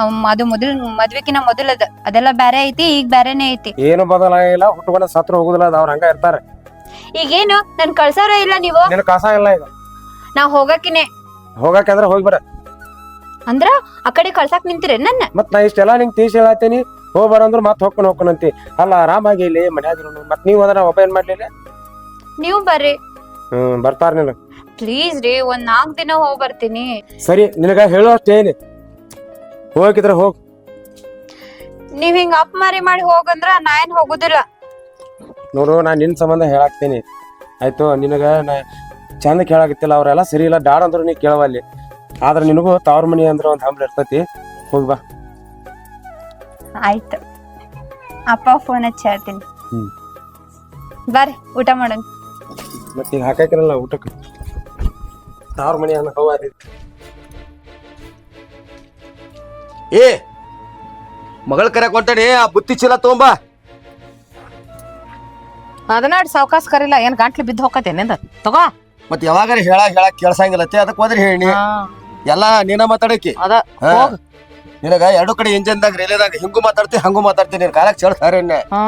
ಅಮ್, ಅದು ಮೊದಲ್ ಮೊದಲ ಮೊದಲದ ಅದೆಲ್ಲ ಬ್ಯಾರೆ ಐತಿ ಈಗ ಬ್ಯಾರೆನೇ ಐತಿ. ಏನು ಬದಲಾಗಿಲ್ಲ ಹುಟ್ಟುಕೊಂಡ ಸತ್ರ ಹೋಗುದಿಲ್ಲ ಅದ ಅವ್ರ ಹಂಗ ಇರ್ತಾರೆ. ಈಗೇನು ನನ್ ಕಳ್ಸೋರ ಇಲ್ಲ ನೀವು? ನಿನ್ ಕಾಸ ಇಲ್ಲ ಈಗ. ನಾ ಹೋಗಕಿನೇ. ಹೋಗಕಂದ್ರ ಹೋಗಿ ಬರ. ಅಂದ್ರ ಆ ಕಡೆ ಕಳ್ಸಾಕ್ ನಿಂತಿರೇ ನನ್ನ? ಮತ್ ನಾ ಇಷ್ಟೆಲ್ಲ ನಿಂಗೆ ತೀಸ್ ಹೇಳತ್ತೀನಿ ಹೋಗ್ ಅಂದ್ರೆ ಮತ್ ಹೋಗ್ಕೊಂಡು ಹೋಗ್ಕೊಂಡಂತಿ. ಅಲ್ಲ ಆರಾಮಾಗಿ ಇಲ್ಲಿ ಮನ್ಯಾಗಿರೋನು ಮತ್ ನೀವು ಅದ್ರ ಒಬ್ಬ ಏನ್ ಮಾಡ್ಲಿಲ್ಲ ನೀವು ಬರ್ರಿ. ಹ್ಮ್ ಬರ್ತಾರ ನೀನು. ಪ್ಲೀಸ್ ರೀ ಒಂದ್ ನಾಲ್ಕ್ ದಿನ ಹೋಗ್ ಬರ್ತೀನಿ. ಸರಿ ನಿನಗ ಹೇಳೋ ಅಷ್ಟೇನಿ. ಹೋಗಿದ್ರ ಹೋಗ್. ನೀವ್ ಹಿಂಗ ಅಪ್ ಮಾರಿ ಮಾಡಿ ಹೋಗಂದ್ರ ನಾ ಏನ್ ಹೋಗುದಿಲ್ಲ. ನೋಡು ನಾ ನಿನ್ ಸಂಬಂಧ ಹೇಳಾಕ್ತೀನಿ. ಆಯ್ತು ನಿನಗ ನಾ ಚಂದ ಕೇಳಾಕತ್ತಿಲ್ಲ ಅವರೆಲ್ಲ. ಸರಿ ಇಲ್ಲ ಡಾಡ್ ಅಂದ್ರು ನೀ ಕೇಳವಲ್ಲಿ ಆದ್ರೆ ನಿನಗೂ ತವ್ರ ಮನಿ ಅಂದ್ರೆ ಒಂದು ಹಂಬ್ಲ ಇರ್ತತಿ. ಹೋಗಿ ಬಾ. ಆಯ್ತು. ಅಪ್ಪ ಫೋನ್ ಹಚ್ಚಿ ಹೇಳ್ತೀನಿ. ಬರ್ರಿ ಊಟ ಮಾಡೋಣ. ಮತ್ತೆ ಈಗ ಹಾಕಾಕಿರಲ್ಲ ಊಟಕ್ಕೆ. ತವ್ರ ಮನಿ ಅಂದ್ರೆ ಹೋಗ ಏ ಮಗಳ ಕರೆ ಕೊಂಟಾನೆ ಆ ಬುತ್ತಿ ಚೀಲ ತಗೊಂಬಾ. ಅದನ್ನ ಸಾವಕಾಶ ಕರಿಲ್ಲ. ಏನ್ ಗಂಟ್ಲು ಬಿದ್ದು ಹೋಗತ್ತೆ ನಿಂದ ತಗೋ. ಮತ್ತೆ ಯಾವಾಗಾರ ಹೇಳ ಹೇಳಕ್ ಕೇಳ್ಸಂಗಿಲ್ಲತ್ತೆ. ಅದಕ್ಕೆ ಹೋದ್ರೆ ಹೇಳಿ. ಎಲ್ಲ ನೀನ ಮಾತಾಡಕ್ಕೆ. ಅದ. ಹೋಗ್. ನಿನಗ ಎರಡು ಕಡೆ ಇಂಜನ್ದಾಗ ದಾಗ ಹಿಂಗೂ ಮಾತಾಡ್ತಿ ಹಂಗೂ ಮಾತಾಡ್ತಿ ನಿನ್ ಕಾಲಕ್ ಚೇಳ್ತಾರೆ ಹಾ.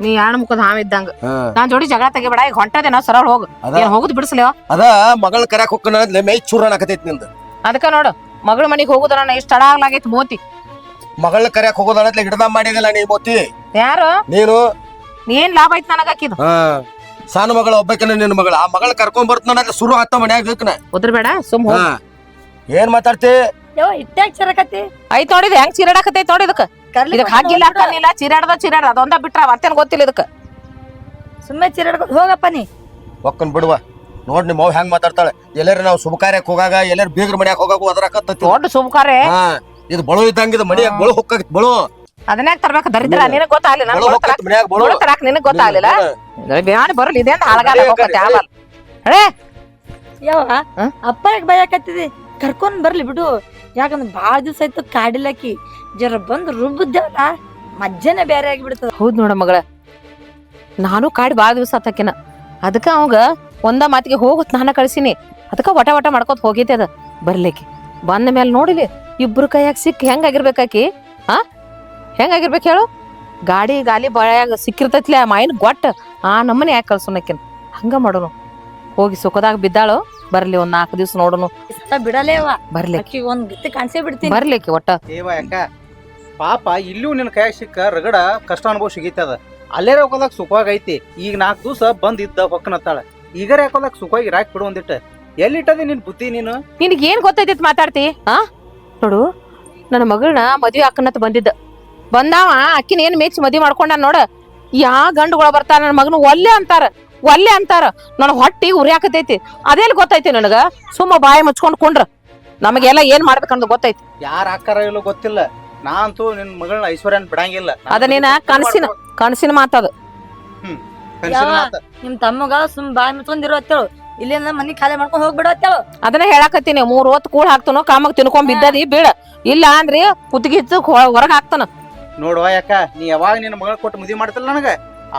ನೀ ಯಾಣ ಮುಖದ ಹಾವ ಇದ್ದಂಗ? ನಾನ್ ಜೋಡಿ ಜಗಳ ತೆಗಿಬೇಡ ಈಗ ಹೊಂಟದೆ ನಾ ಸರಳ ಹೋಗ್. ಏನ್ ಹೋಗುದ್ ಬಿಡಿಸ್ಲಿ? ಅದ ಮಗಳ ಕರ್ಯಾಕ್ ಹೋಗ್ಕನ ಮೈ ಚೂರ ಅನ್ನಕತೈತಿ ನಿಂದ. ಅದಕ್ಕ ನೋಡು ಮಗಳ ಮನೆಗೆ ಹೋಗುದ್ರ ನಾ ಇಷ್ಟ ತಡ ಆಗ್ಲಾಗೈತಿ ಮೋತಿ. ಮಗಳ ಕರ್ಯಾಕ್ ಹೋಗೋದನ್ನ ಹಿಡ್ದ ಮಾಡಿದಲ್ಲ ನೀ ಮೋತಿ? ಯಾರು? ನೀನು? ಏನ್ ಲಾಭ ಐತಿ ನನಗ ಹಾಕಿದ್? ಹಾ. ಸಣ್ಣ ಮಗಳ ಒಬ್ಬಕಿನ ನಿನ್ನ ಮಗಳ. ಆ ಮಗಳ ಕರ್ಕೊಂಡ್ ಬರ್ತಾನ ಶುರು ಆತ ಮನ್ಯಾಗ ಬೇಕನ. ಬೇಡ ಸುಮ್ ಹಾ. ಏನ್ ಮಾತಾಡ್ತಿ? ಯೋ ಇಟ್ಟಾಗ ಚರಕತ್ತಿ. ಐತ್ ನೋಡಿದ್ ಹೆಂಗ್ ಚೀರಾಡಕತ್ತೈತ್ ನೋಡಿ ಇದಕ್ಕ ಇದಕ್ ಹಾಕಿಲ್ಲ ಹಾಕನಿಲ್ಲ ಚೀರಾಡ್ದ ಚೀರಾಡ ಅದೊಂದ ಬಿಟ್ರ ಮತ್ತೇನ್ ಗೊತ್ತಿಲ್ಲ ಇದಕ್ಕ ಸುಮ್ಮನೆ ಚಿರಾಡ್ಕೊಂಡು ಹೋಗಪ್ಪ ನೀ. ಒಕ್ಕನ್ ಬಿಡುವ. ನೋಡ್ ನಿಮ್ಮ ಅವ್ವ ಹೆಂಗ್ ಮಾತಾಡ್ತಾಳೆ. ಎಲ್ಲಾರ ನಾವು ಶುಭ ಕಾರ್ಯಕ್ ಹೋಗಾಗ ಎಲ್ಲಾರ ಬೀಗ್ರ ಮನ್ಯಾಗ ಹೋಗಾಗ ಅದ್ರಾಕತ್ತೈತಿ ದೊಡ್ಡ ಸುಮ್ಕಾರೆ ಹಾ. ಇದು ಬಳು ಇದ್ದಂಗ ಇದು ಮನ್ಯಾಗ ಬಳು ಹೊಕ್ಕಾಗಿತ್ ಬಳು. ಅದನ್ಯಾಗ ತರ್ಬೇಕ? ದರಿದ್ರ ನಿನಗ್ ಗೊತ್ತಾಗ್ಲಿಲ್ಲ. ಬಳು ತರಾಕ್ ನಿನಗ್ ಗೊತ್ತಾಗ್ಲಿಲ್ಲ? ಬ್ಯಾನಿ ಬರಲ್ಲ ಇದೇನ್ ಹಾಳಗಾಲ ಹೋಗತ್ತೆ ಆಮೇಲೆ. ಅರೇ ಕರ್ಕೊಂಡ್ ಬರ್ಲಿ ಬಿಡು. ಯಾಕಂದ್ರೆ ಬಾಳ ದಿವಸ ಆಯ್ತು ಕಾಡಿಲಕ್ಕಿ ಜರ ಬಂದು ರುಬ್ಬಿದ್ದೇವಲ್ಲ ಮಜ್ಜನೆ ಬೇರೆ ಆಗಿಬಿಡ್ತದ. ಹೌದ್ ನೋಡ ಮಗಳ. ನಾನು ಕಾಡಿ ಬಾಳ ದಿವಸ ಆತಕಿನ. ಅದಕ್ಕ ಅವಾಗ ಒಂದ ಮಾತಿಗೆ ಹೋಗುತ್ ಸ್ನಾನ ಕಳ್ಸಿನಿ. ಅದಕ್ಕ ವಟ ವಟ ಮಾಡ್ಕೊತ ಹೋಗೈತೆ ಅದ. ಬರ್ಲಿಕ್ಕೆ. ಬಂದ ಮೇಲೆ ನೋಡಿಲಿ ಇಬ್ರು ಕೈಯಾಗ ಸಿಕ್ ಹೆಂಗಾಗಿರ್ಬೇಕಾಕಿ ಹಾ? ಹೆಂಗಾಗಿರ್ಬೇಕು ಹೇಳು? ಗಾಡಿ ಗಾಲಿ ಬಳ್ಯಾಗ ಸಿಕ್ಕಿರ್ತೈತ್ಲೆ ಆ ಮಾಯಿನ ಗೊಟ್ಟ. ಆ ನಮ್ಮನೆ ಯಾಕೆ ಕಳ್ಸೋನಕಿನ ಹಂಗ ಮಾಡೋನು. ಹೋಗಿ ಸುಖದಾಗ ಬಿದ್ದಾಳು. ಬರ್ಲಿ ಒಂದ್ ನಾಲ್ಕು ದಿವ್ಸ ನೋಡೋನು. ಬಿಡಲೇವ. ಬರ್ಲಿಕ್ಕೆ ಅಕ್ಕಿ ಒಂದ್ ಗಿತ್ತಿ ಕಾಣಿಸೇ ಬಿಡ್ತೀನಿ. ಬರ್ಲಿಕ್ಕೆ ಒಟ್ಟ. ಏವ ಯಾಕ? ಪಾಪ ಇಲ್ಲೂ ನಿನ್ನ ಕೈಯಾಗ ಸಿಕ್ಕ ರಗಡ ಕಷ್ಟ ಅನುಭವ ಸಿಗೈತದ. ಅಲ್ಲೇ ಹಾಕೋದಾಗ ಸುಖವಾಗೈತಿ. ಐತಿ ಈಗ ನಾಲ್ಕು ದಿವಸ ಬಂದ್ ಇದ್ದ ಹೊಕ್ಕನತ್ತಾಳ. ಈಗರ ಹಾಕೋದಾಗ ಸುಖವಾಗಿ ರಾಕ್ ಬಿಡು ಒಂದಿಟ್ಟು ಎಲ್ಲಿಟ್ಟದಿ ನಿನ್ ಬುದ್ಧಿ ನೀನು? ನಿನಗೇನ್ ಏನ್ ಗೊತ್ತೈತಿ ಮಾತಾಡ್ತಿ? ಆ? ನೋಡು ನನ್ನ ಮಗಳನ್ನ ಮದ್ವೆ ಹಾಕನತ್ ಬಂದಿದ್ದ. ಬಂದಾವ ಅಕ್ಕಿನ ಏನ್ ಮೇಚಿ ಮದಿ ಮಾಡ್ಕೊಂಡ ನೋಡ. ಯಾ ಗಂಡುಗಳ ಬರ್ತಾರ ನನ್ನ ಮಗನ ಒಲ್ಲೆ ಅಂತಾರ ಒಲ್ಲೆ ಅಂತಾರ. ನನ್ನ ಹೊಟ್ಟಿ ಉರಿಯಾಕತೈತಿ ಅದೇಲಿ ಗೊತ್ತೈತಿ ನನಗ? ಸುಮ್ಮ ಬಾಯಿ ಮುಚ್ಕೊಂಡ್ ಕುಂಡ್ರ. ನಮಗೆಲ್ಲ ಏನ್ ಮಾಡ್ಬೇಕನ್ನೋದು ಗೊತ್ತೈತಿ. ಯಾರ ಆಕಾರ ಇಲ್ಲೋ ಗೊತ್ತಿಲ್ಲ. ನಾ ಅಂತೂ ನಿನ್ ಮಗಳನ್ನ ಐಶ್ವರ್ಯನ್ ಬಿಡಂಗಿಲ್ಲ. ನಾನ್ ಅದ ನೀನ ಕನಸಿನ ಕನಸಿನ ಮಾತದ ಕನ್ಸಿನ ಯಾವ? ಮಾತ. ನಿಮ್ ತಮ್ಮಗ ಸುಮ್ ಬಾಯಿ ಮುಚ್ಕೊಂಡಿರೋ ಅತ್ತೇಳು. ಇಲ್ಲಿಂದ ಮನಿ ಖಾಲಿ ಮಾಡ್ಕೊಂಡ್ ಹೋಗ್ಬಿಡತ್ತೇಳು ಅದನ್ನ ಹೇಳಾಕತ್ತೀನಿ. ಮೂರ್ ಹೊತ್ತು ಕೂಳ್ ಹಾಕ್ತನೋ ಕಾಮಗ್ ತಿನ್ಕೊಂಡ್ ಬಿದ್ದದಿ ಬೀಳ. ಇಲ್ಲ ಅಂದ್ರಿ ಕುತ್ತಿಗೆ ಹೊರಗ್ ಹಾಕ್ತಾನ. ನೋಡುವ ಯಾಕ? ನೀ ಯಾವಾಗ ನಿನ್ನ ಮಗಳ ಕೊಟ್ಟು ಮದ್ವಿ ಮಾಡ್ತಿಲ್ಲ ನನಗ?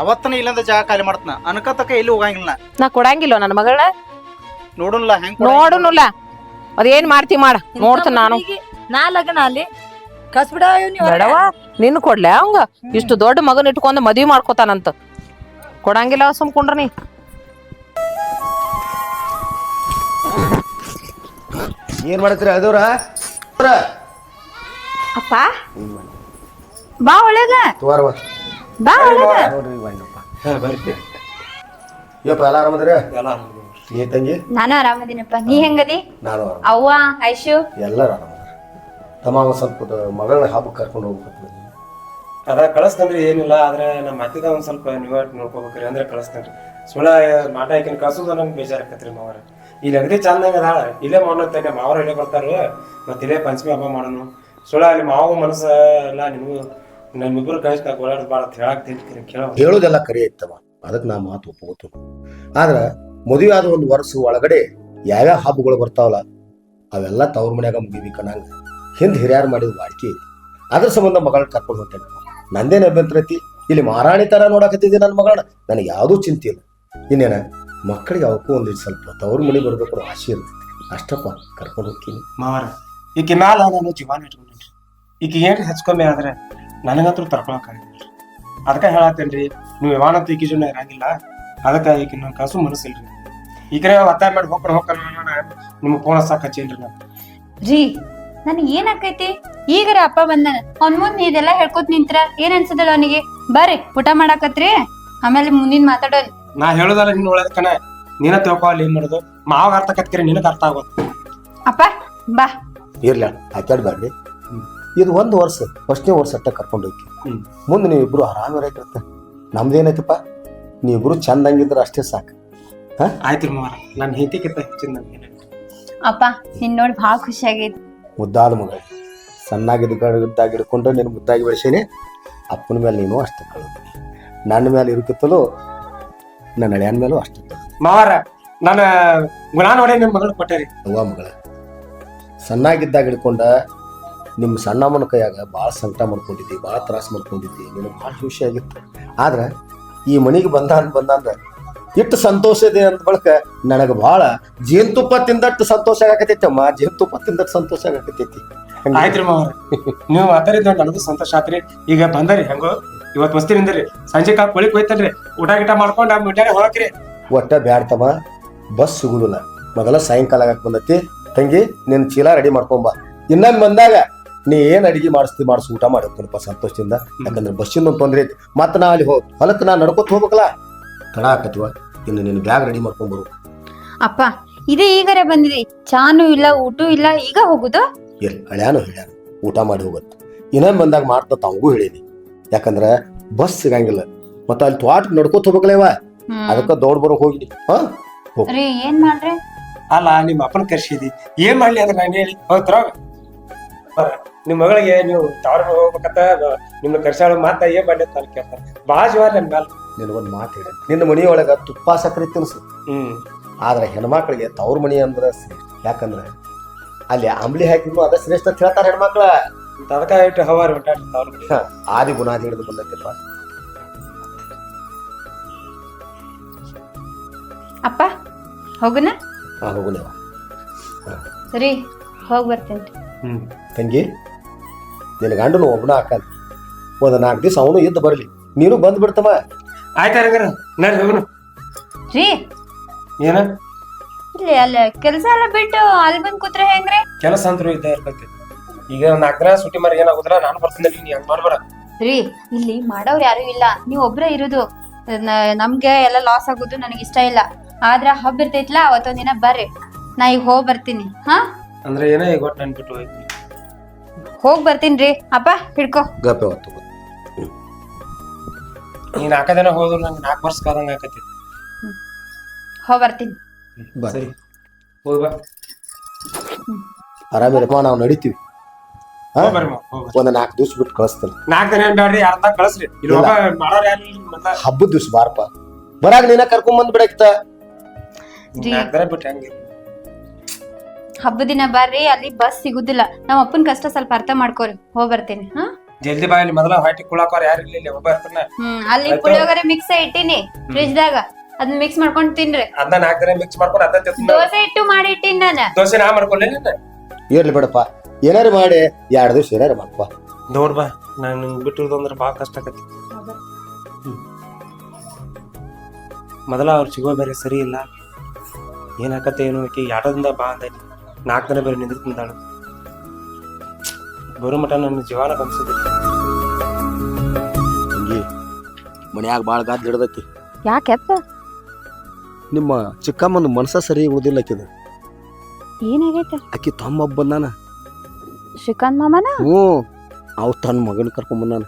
ಅವತ್ತನ ಇಲ್ಲಂದ ಜಾಗ ಖಾಲಿ ಮಾಡ್ತನ. ಅನ್ಕತಕ ಎಲ್ಲಿ ಹೋಗಂಗಿಲ್ಲ. ನಾ. ಕೊಡಂಗಿಲ್ಲ ನನ್ನ ಮಗಳ ನೋಡುನ್ಲ ಹೆಂಗ್ ಕೊಡಂಗಿಲ್ಲ. ನೋಡುನುಲ್ಲ. ಅದೇನ್ ಮಾಡ್ತಿ ಮಾಡ. ನೋಡ್ತೀನಿ ನಾನು. ನಾ ಲಗ್ನ ಅಲ್ಲಿ ಕಸ್ಬಿಡ ಬೇಡವ? ನಿನ್ ಕೊಡ್ಲೆ ಅವಂಗ? ಇಷ್ಟು ದೊಡ್ಡ ಮಗನ್ ಇಟ್ಕೊಂಡ್ ಮದ್ವಿ ಮಾಡ್ಕೊತಾನಂತ. ಕೊಡಂಗಿಲ್ಲ ಸುಮ್ಕೊಂಡ್ರ ನೀ. ಏನ್ ಮಾಡತ್ರಿ ಅದವ್ರ ಅಪ್ಪ? ಬಾ ಒಳಗ. ತುವಾರವ ಬಾ. ಒಳಗ. ನೋಡ್ರಿ ಬಣ್ಣಪ್ಪ ಹಾ ಬರ್ರಿ. ಇವಪ್ಪ ಎಲ್ಲ ಆರಾಮದ್ರಿ? ಎಲ್ಲ ನೀ ತಂಗಿ? ನಾನು ಆರಾಮದಿನಪ್ಪ. ನೀ ಹೆಂಗದಿ? ನಾನು ಆರಾಮ ಅವ್ವ ಐಶು? ಎಲ್ಲರೂ ಆರಾಮದ ತಮ್ಮ ಒಂದ್ ಸ್ವಲ್ಪ ಮಗಳನ್ನ ಹಬ್ಬಕ್ಕೆ ಕರ್ಕೊಂಡು ಹೋಗ್ಬೇಕು ಅದ ಕಳಿಸ್ತೇನ್ರಿ ಏನಿಲ್ಲ. ಆದ್ರೆ ನಮ್ಮ ಅತ್ತಿದ ಒಂದ್ ಸ್ವಲ್ಪ ನೀವ ನೋಡ್ಕೋಬೇಕ್ರಿ. ಅಂದ್ರೆ ಕಳಿಸ್ತೇನ್ರಿ. ಸುಳ್ಳ ಮಾಟ ಹಾಕಿನ ಕಳ್ಸೋದು ನಂಗೆ ಬೇಜಾರಾಕತ್ರಿ ಮಾವರ. ಇಲ್ಲಿ ಅಗದಿ ಚಂದಂಗ ಅದಾಳ. ಇಲ್ಲೇ ಮಾಡೋತೇನೆ ಮಾವರ ಇಲ್ಲೇ ಬರ್ತಾರೆ. ಮತ್ತೆ ಇಲ್ಲೇ ಪಂಚಮಿ ಹಬ್ಬ ಮಾಡೋನು. ಸುಳ್ಳ ಅಲ್ಲಿ ಮಾವ ಮನಸ್ಸ ಎಲ್ಲ ನಿಮಗೂ ನಮ್ಮಿಬ್ರು ಕಳಿಸ್ತಾ ಓಡಾಡೋದು ಭಾಳ ಹೇಳಾಕ್ತೀನಿ ಕೇಳೋ ಹೇಳೋದೆಲ್ಲ ಕರಿ ಐತವ ಅದಕ್ಕೆ ನಾ ಮಾತು ಒಪ್ಪಗೋತು. ಆದ್ರೆ ಮದುವೆ ಆದ ಒಂದು ವರ್ಷ ಒಳಗಡೆ ಯಾವ್ಯಾವ ಹಬ್ಬಗಳು ಬರ್ತಾವಲ್ಲ ಅವೆಲ್ಲ ತವ್ರ ಮನ್ಯಾಗ ಮುಗಿಬೇಕು ಅನ್ನಂಗ ಹಿಂದೆ ಹಿರಿಯರು ಮಾಡಿದ ವಾಡಿಕೆ ಐತಿ ಅದ್ರ ಸಂಬಂಧ ಮಗಳ ಕರ್ಕೊಂಡು ಹೊಂಟೇನೆ ನಂದೇನು ಅಭ್ಯಂತರ ಐತಿ? ಇಲ್ಲಿ ಮಾರಾಣಿ ತರ ನೋಡಕತ್ತಿದ್ದೆ ನನ್ನ ಮಗಳ ನನಗೆ ಯಾವುದೂ ಚಿಂತೆ ಇಲ್ಲ. ಇನ್ನೇನ ಮಕ್ಕಳಿಗೆ ಅವಕ್ಕೂ ಒಂದು ಸ್ವಲ್ಪ ತವ್ರ ಮನೆ ಬರ್ಬೇಕು ಆಸೆ ಇರ್ತೈತಿ. ಅಷ್ಟಪ್ಪ ಕರ್ಕೊಂಡು ಹೋಗ್ತೀನಿ. ಮಾವರ ಈಕೆ ಮ್ಯಾಲ ನಾನು ಜೀವಾನ ಇಟ್ಕೊಂಡ್ರಿ ಈಕೆ ಏನ್ರಿ ಹೆಚ್ಕೊಮ್ಮೆ ಆದ್ರೆ ನನಗಂತೂ ತರ್ಕೊಳಕಾಗಿಲ್ಲ ಅದಕ್ಕೆ ಹೇಳತ್ತೇನ್ರಿ ನೀವು ವಿಮಾನ ಈಕಿ ಜನ ಇರಂಗಿಲ್ಲ ಅದಕ್ಕೆ ಈಕಿ ನನ್ನ ಕಸು ಮನಸ್ಸಿಲ್ರಿ ಈಕರೆ ಒತ್ತಾಯ ಮಾಡಿ ಹೋಗ್ರ ಹೋಗ್ತಾನ ನಿಮ್ಗೆ ಫೋನ್ ಸಾಕ ಹಚ್ಚೇನ್ರಿ ನಾನು ರೀ ನನಗೆ ಏನಾಕೈತಿ ಈಗರ ಅಪ್ಪ ಬಂದನ ಅವ್ನ ಮುಂದೆ ಇದೆಲ್ಲ ಹೇಳ್ಕೊತ ನಿಂತ್ರ ಏನ್ ಅನ್ಸದಳ ಅವನಿಗೆ? ಬರ್ರಿ ಊಟ ಮಾಡಾಕತ್ರಿ. ಆಮೇಲೆ ಮುಂದಿನ ಮಾತಾಡೋಣ ನಾ ಹೇಳೋದಲ್ಲ ನಿನ್ನ ಒಳದಕ್ಕನ ನೀನ ತಿಳ್ಕೊಳ್ಳಿ ಏನ್ ಮಾಡೋದು? ಮಾವಾಗ ಅರ್ಥ ಕತ್ಕರಿ ನಿನಗೆ ಅರ್ಥ ಆಗೋದು. ಅಪ್ಪ ಬಾ. ಇರ್ಲ ಹಾಕ್ಯಾಡ್ಬೇಡ್ರಿ ಇದು ಒಂದು ವರ್ಷ ಫಸ್ಟ್ನೇ ವರ್ಷ ಅಟ್ಟ ಕರ್ಕೊಂಡು ಮುಂದೆ ಹ್ಮ್. ಮುಂದೆ ನೀವಿಬ್ರು ಆರಾಮಿರೈತಿರ್ತ ನಮ್ದೇನೈತಪ್ಪ? ನೀವಿಬ್ರು ಚಂದಂಗಿದ್ರೆ ಅಷ್ಟೇ ಸಾಕು. ಹಾಂ? ಆಯ್ತು ಮಾರ ನನ್ನ ಹೆಂಡತಿಗಿಂತ ಹೆಚ್ಚಿನ ನನಗೆ. ಅಪ್ಪ ನಿನ್ ನೋಡಿ ಭಾಳ ಖುಷಿ ಆಗೈತಿ. ಮುದ್ದಾದ ಮಗ ಸಣ್ಣಾಗಿದ್ದಾಗ ಹಿಡ್ಕೊಂಡು ನೀನು ಮುದ್ದಾಗಿ ಬೆಳೆಸೇನೆ. ಅಪ್ಪನ ಮೇಲೆ ನೀನು ಅಷ್ಟು ಕಳೋದು. ನನ್ನ ಮೇಲೆ ಇರುತ್ತಲೋ ನನ್ನ ಹಳೆಯನ್ ಮೇಲೂ ಅಷ್ಟು ಮಾವಾರ ನಾನು ಗುಣ ನೋಡಿ ನಿಮ್ಮ ಮಗಳು ಕೊಟ್ಟರಿ ಅವ್ವ ಮಗಳ ಸಣ್ಣಾಗಿದ್ದಾಗ ಹಿಡ್ಕೊಂಡ ನಿಮ್ಮ ಸಣ್ಣಮ್ಮನ ಕೈಯಾಗ ಭಾಳ ಸಂಕಟ ಮಾಡ್ಕೊಂಡಿದ್ದಿ ಭಾಳ ತ್ರಾಸ ಮಾಡ್ಕೊಂಡಿದ್ದಿ ನಿನಗೆ ಭಾಳ ಖುಷಿ ಆಗಿತ್ತು. ಆದ್ರೆ ಈ ಮನೆಗೆ ಬಂದ ಅಂತ ಬಂದಂದ ಇಟ್ಟು ಸಂತೋಷ ಇದೆ ಅಂತ ಬಳಿಕ ನನಗೆ ಭಾಳ ಜೇನುತುಪ್ಪ ತಿಂದಟ್ಟು ಸಂತೋಷ ಆಗಕತ್ತೈತಿ ಅಮ್ಮ ಜೇನುತುಪ್ಪ ತಿಂದಟ್ಟು ಸಂತೋಷ ಆಗಕತ್ತೈತಿ. ಆಯ್ತ್ರಿ ಮಾವ. ನೀವು ಮಾತಾಡಿದ್ ನನಗೂ ಸಂತೋಷ ಆತ್ರಿ. ಈಗ ಬಂದರಿ ಹೆಂಗೋ? ಇವತ್ತು ಮಸ್ತಿ ನಿಂದ್ರಿ ಸಂಜೆ ಕಾಲ ಕೊಳಿ ಹೋಯ್ತಲ್ರಿ. ಊಟ ಗಿಟ ಮಾಡ್ಕೊಂಡು ಆ ಮಿಟ್ಟಾಗ ಹೋಗ್ರಿ. ಒಟ್ಟ ಬ್ಯಾಡ್ತಮ್ಮ ಬಸ್ ಸಿಗುದಿಲ್ಲ. ಮೊದಲ ಸಾಯಂಕಾಲ ಆಗಕ್ ಬಂದತಿ. ತಂಗಿ ನಿನ್ನ ಚೀಲ ರೆಡಿ ಮಾಡ್ಕೊಂಬ ಇನ್ನೊಮ್ಮೆ ಬಂದಾಗ ನೀ ಏನ್ ಅಡಿಗೆ ಮಾಡಿಸ್ತಿ ಮಾಡಿಸ್ ಊಟ ಮಾಡಿ ಹೋಗ್ತೀನಪ್ಪ ಸಂತೋಷದಿಂದ. ಯಾಕಂದ್ರೆ ಬಸ್ಸಿನ ತೊಂದರೆ ತೊಂದ್ರೆ ಐತಿ. ಮತ್ತೆ ನಾ ಅಲ್ಲಿ ಹೋಗ್ ಹೊಲಕ್ಕೆ ನಾ ನಡ್ಕೊತ ಹೋಗ್ಬೇಕಲ್ಲ? ತಡ ಆಕತ್ವ. ಇನ್ನು ನಿನ್ನ ಬ್ಯಾಗ್ ರೆಡಿ ಮಾಡ್ಕೊಂಡ್ಬರು ಅಪ್ಪ ಇದೇ ಈಗರೆ ಬಂದಿದೆ. ಚಾನು ಇಲ್ಲ ಊಟ ಇಲ್ಲ ಈಗ ಹೋಗುದು? ಇಲ್ಲ ಹಳ್ಯಾನು ಹೇಳ್ಯಾನು. ಊಟ ಮಾಡಿ ಹೋಗತ್ತೆ ಇನ್ನೊಮ್ಮೆ ಬಂದಾಗ ಮಾಡ್ತಾ ತಂಗೂ ಹೇಳಿದಿ ಯಾಕಂದ್ರ ಬಸ್ ಸಿಗಂಗಿಲ್ಲ. ಮತ್ತೆ ಅಲ್ಲಿ ತ್ವಾಟ್ ನಡ್ಕೋತ ಹೋಗ್ಬೇಕಲ್ಲ ಇವ. ಅದಕ್ಕೆ ದೌಡ್ ಬರೋ ಹೋಗಿ ಹಾ? ರೀ ಏನ್ ಮಾಡ್ರಿ? ಅಲ್ಲ ನಿಮ್ಮ ಅಪ್ಪನ ಕರ್ಸಿದಿ. ಏನ್ ಮಾಡ್ಲಿ ಅಂದ್ರೆ ನಾನು ಹೇಳಿ? ಹೋಗ್ತಾರ ನಿಮ್ ಮಗಳಿಗೆ ನೀವು ತವ್ರ ಹೋಗ್ಬೇಕಂತ ನಿಮ್ಮ ಕರ್ಸಾಳ ಮಾತ ಏ ಬಂಡೆ ತಾನು ಕೇಳ್ತಾರೆ. ಭಾಳ ಜವಾರಿ ನನ್ ಮ್ಯಾಲ. ನಿನಗೊಂದು ಮಾತು ಹೇಳಿ ನಿನ್ನ ಮನಿಯೊಳಗ ತುಪ್ಪ ಸಕ್ಕರೆ ತಿನ್ಸು. ಹ್ಮ್. ಆದ್ರೆ ಹೆಣ್ಮಕ್ಳಿಗೆ ತವ್ರ ಮನಿ ಅಂದ್ರ ಯಾಕಂದ್ರೆ ಅಲ್ಲಿ ಅಂಬ್ಲಿ ಹಾಕಿದ್ರು ಅದ ಶ್ರೇಷ್ಠ ಅಂತ ಹೇಳ್ತಾರ ಹೆಣ್ಮಕ್ಳ. ಅದಕ್ಕ ಇಟ್ಟು ಹವಾರಿ ಹೊಂಟಾಡ್ರಿ ತವ್ರ ಮನೆ. ಆದಿ ಗುಣಾದಿ ಹಿಡಿದು ಬಂದೈತಿಪ್ಪ ಅಪ್ಪ ಹೋಗುನ? ಹಾ ಹೋಗುನೇವ ಸರಿ ಹೋಗ್ಬರ್ತೇನೆ ಹ್ಮ್. ತಂಗಿ? ನಿನ್ನ ಗಂಡನು ಒಬ್ಬನ ಹಾಕಲ್ಲ. ಒಂದ್ ನಾಲ್ಕು ದಿವಸ ಅವನು ಇದ್ದು ಬರಲಿ. ನೀನು ಬಂದು ಬಿಡ್ತಮ್ಮ. ಆಯ್ತಾ ಹಂಗಾರ ರೀ. ಏನ? ಇಲ್ಲಿ ಅಲ್ಲ ಕೆಲಸ ಎಲ್ಲ ಬಿಟ್ಟು ಅಲ್ಲಿ ಬಂದ್ ಕೂತ್ರೆ ಹೆಂಗ್ರಿ? ಕೆಲಸ ಅಂತ್ರು ಇದ್ದ ಇರ್ತೈತಿ. ಈಗ ಒಂದ್ ನಾಲ್ಕು ದಿನ ಸುಟ್ಟಿ ಮಾರಿ ಏನಾಗುದಿಲ್ಲ ನಾನು ಬರ್ತೀನಿ ನೀ ಹೆಂಗ್ ಮಾಡ್ಬೇಡ. ರೀ ಇಲ್ಲಿ ಮಾಡೋರು ಯಾರು ಇಲ್ಲ. ನೀವು ಒಬ್ರೇ ಇರೋದು. ನ- ನಮ್ಗೆ ಎಲ್ಲ ಲಾಸ್ ಆಗೋದು ನನಗೆ ಇಷ್ಟ ಇಲ್ಲ. ಆದ್ರ ಹಬ್ಬ ಇರ್ತೈತ್ಲ ಅವತ್ತೊಂದಿನ ದಿನ ಬರ್ರಿ. ನಾ ಈಗ ಹೋಗಿ ಬರ್ತೀನಿ. ಹಾ? ಅಂದ್ರೆ ಏನ ಈಗ ಒಟ್ಟು ನನ್ಬಿಟ್ಟು ಹೋಯ್ತು? ಹೋಗ್ ಬರ್ತೀನಿ ರೀ ಅಪ್ಪ ಹಿಡ್ಕೋ. ಗಪ್ಪೆ ಹೊತ್ತು ನೀ ನಾಲ್ಕ ದಿನ ಹೋದ್ರು ನಂಗೆ ನಾಲ್ಕು ವರ್ಷ ಕಾದಂಗ ಆಕತಿ ಹೋಗ್ ಬರ್ತೀನಿ. ಬರ್ರಿ. ಸರಿ. ಹೋಗಿ ಬಾ. ಆರಾಮಿರಪ್ಪ ನಾವು ನಡಿತೀವಿ. ಹಾ? ಹೋಗ್ ಬರ್ರಿ ಮಾವ, ಹೋಗ್ ಬರ್ರಿ. ಒಂದ್ ನಾಲ್ಕು ದಿವ್ಸ ಬಿಟ್ಟು ಕಳಿಸ್ತಾನೆ. ನಾಲ್ಕು ದಿನ ಏನ್ ಬ್ಯಾಡ್ರಿ ಅರ್ಧ ಕಳಿಸ್ರಿ. ಇಲ್ಲಿ ಇಲ್ಲ. ಒಬ್ಬ ಮಾಡೋರ್ ಯಾರು ಇಲ್ಲ ಮೊದ್ಲ. ಹಬ್ಬದ ದಿವ್ಸ ಬಾರಪ್ಪ. ಬರಾಗ ನೀನ ಕರ್ಕೊಂಡ್ ಬಂದ್ ಬಿಡಕ್ತ ರೀ. ನಾಲ್ಕು ದಿನ ಬಿಟ್ಟು ಹೆಂಗೆ ಹಬ್ಬ ದಿನ ಬರ್ರಿ ಅಲ್ಲಿ ಬಸ್ ಸಿಗುದಿಲ್ಲ. ನಮ್ಮ ಅಪ್ಪನ ಕಷ್ಟ ಸ್ವಲ್ಪ ಅರ್ಥ ಮಾಡ್ಕೋರಿ ಹೋಗ್ ಬರ್ತೀನಿ ಹಾ? ಜಲ್ದಿ ಬಾ ಇಲ್ಲಿ ಮೊದಲ ಹೊಟ್ಟಿ ಕುಳಾಕೋರ್ ಯಾರು ಇಲ್ಲ ಇಲ್ಲಿ ಒಬ್ಬ ಇರ್ತಾನ ಹ್ಮ್ ಅಲ್ಲಿ ಪುಳಿಯೋಗರೆ ಮಿಕ್ಸ್ ಇಟ್ಟಿನಿ ಫ್ರಿಜ್ ದಾಗ ಅದನ್ನ ಮಿಕ್ಸ್ ಮಾಡ್ಕೊಂಡ್ ತಿನ್ರಿ. ಅದನ್ನ ನಾಲ್ಕು ದಿನ ಮಿಕ್ಸ್ ಮಾಡ್ಕೊಂಡು ಅದನ್ನ ತಿಂತೀನಿ ದೋಸೆ ಇಟ್ಟು ಮಾಡಿ ಇಟ್ಟಿನಿ ನಾನು. ದೋಸೆ ನಾ ಮಾಡ್ಕೊಳ್ಳಿ ಇರ್ಲಿ ಬಿಡಪ್ಪ ಏನಾರು ಮಾಡಿ ಎರಡು ದಿವಸ ಏನಾರು ಮಾಡಪ್ಪ ನೋಡ್ ಬಾ ನಾನು ನಿಂಗೆ ಬಿಟ್ಟಿರೋದು ಅಂದ್ರೆ ಭಾಳ ಕಷ್ಟ ಆಕತಿ. ಮೊದಲ ಅವ್ರು ಸಿಗೋ ಬೇರೆ ಸರಿ ಇಲ್ಲ. ಏನಾಕತ್ತೆ ಏನು ಆಕಿ ಆಟೋದಿಂದ ಬಾ ಅಂದ ನಾಲ್ಕು ದಿನ ಬೇರೆ ನಿಂದಿರ್ತು ತಿಂದಾಳು ಬರೋ ಮಠ ನನ್ನ ಜೀವನ ತಂಗಿ ಮನ್ಯಾಗ ಭಾಳ ಗಾದ್ ಹಿಡ್ದೈತಿ. ಯಾಕೆಪ್ಪ ನಿಮ್ಮ ಚಿಕ್ಕಮ್ಮನ ಮನಸ ಸರಿ ಉಳಿದಿಲ್ಲ ಆಕಿದ. ಏನಾಗೈತೆ? ಆಕಿ ತಮ್ಮ ಒಬ್ಬ ಬಂದಾನ. ಶ್ರೀಕಾಂತ್ ಮಾಮನ? ಹ್ಞೂ ಅವ್ ತನ್ನ ಮಗನ ಕರ್ಕೊಂಡ್ ಬಂದಾನ.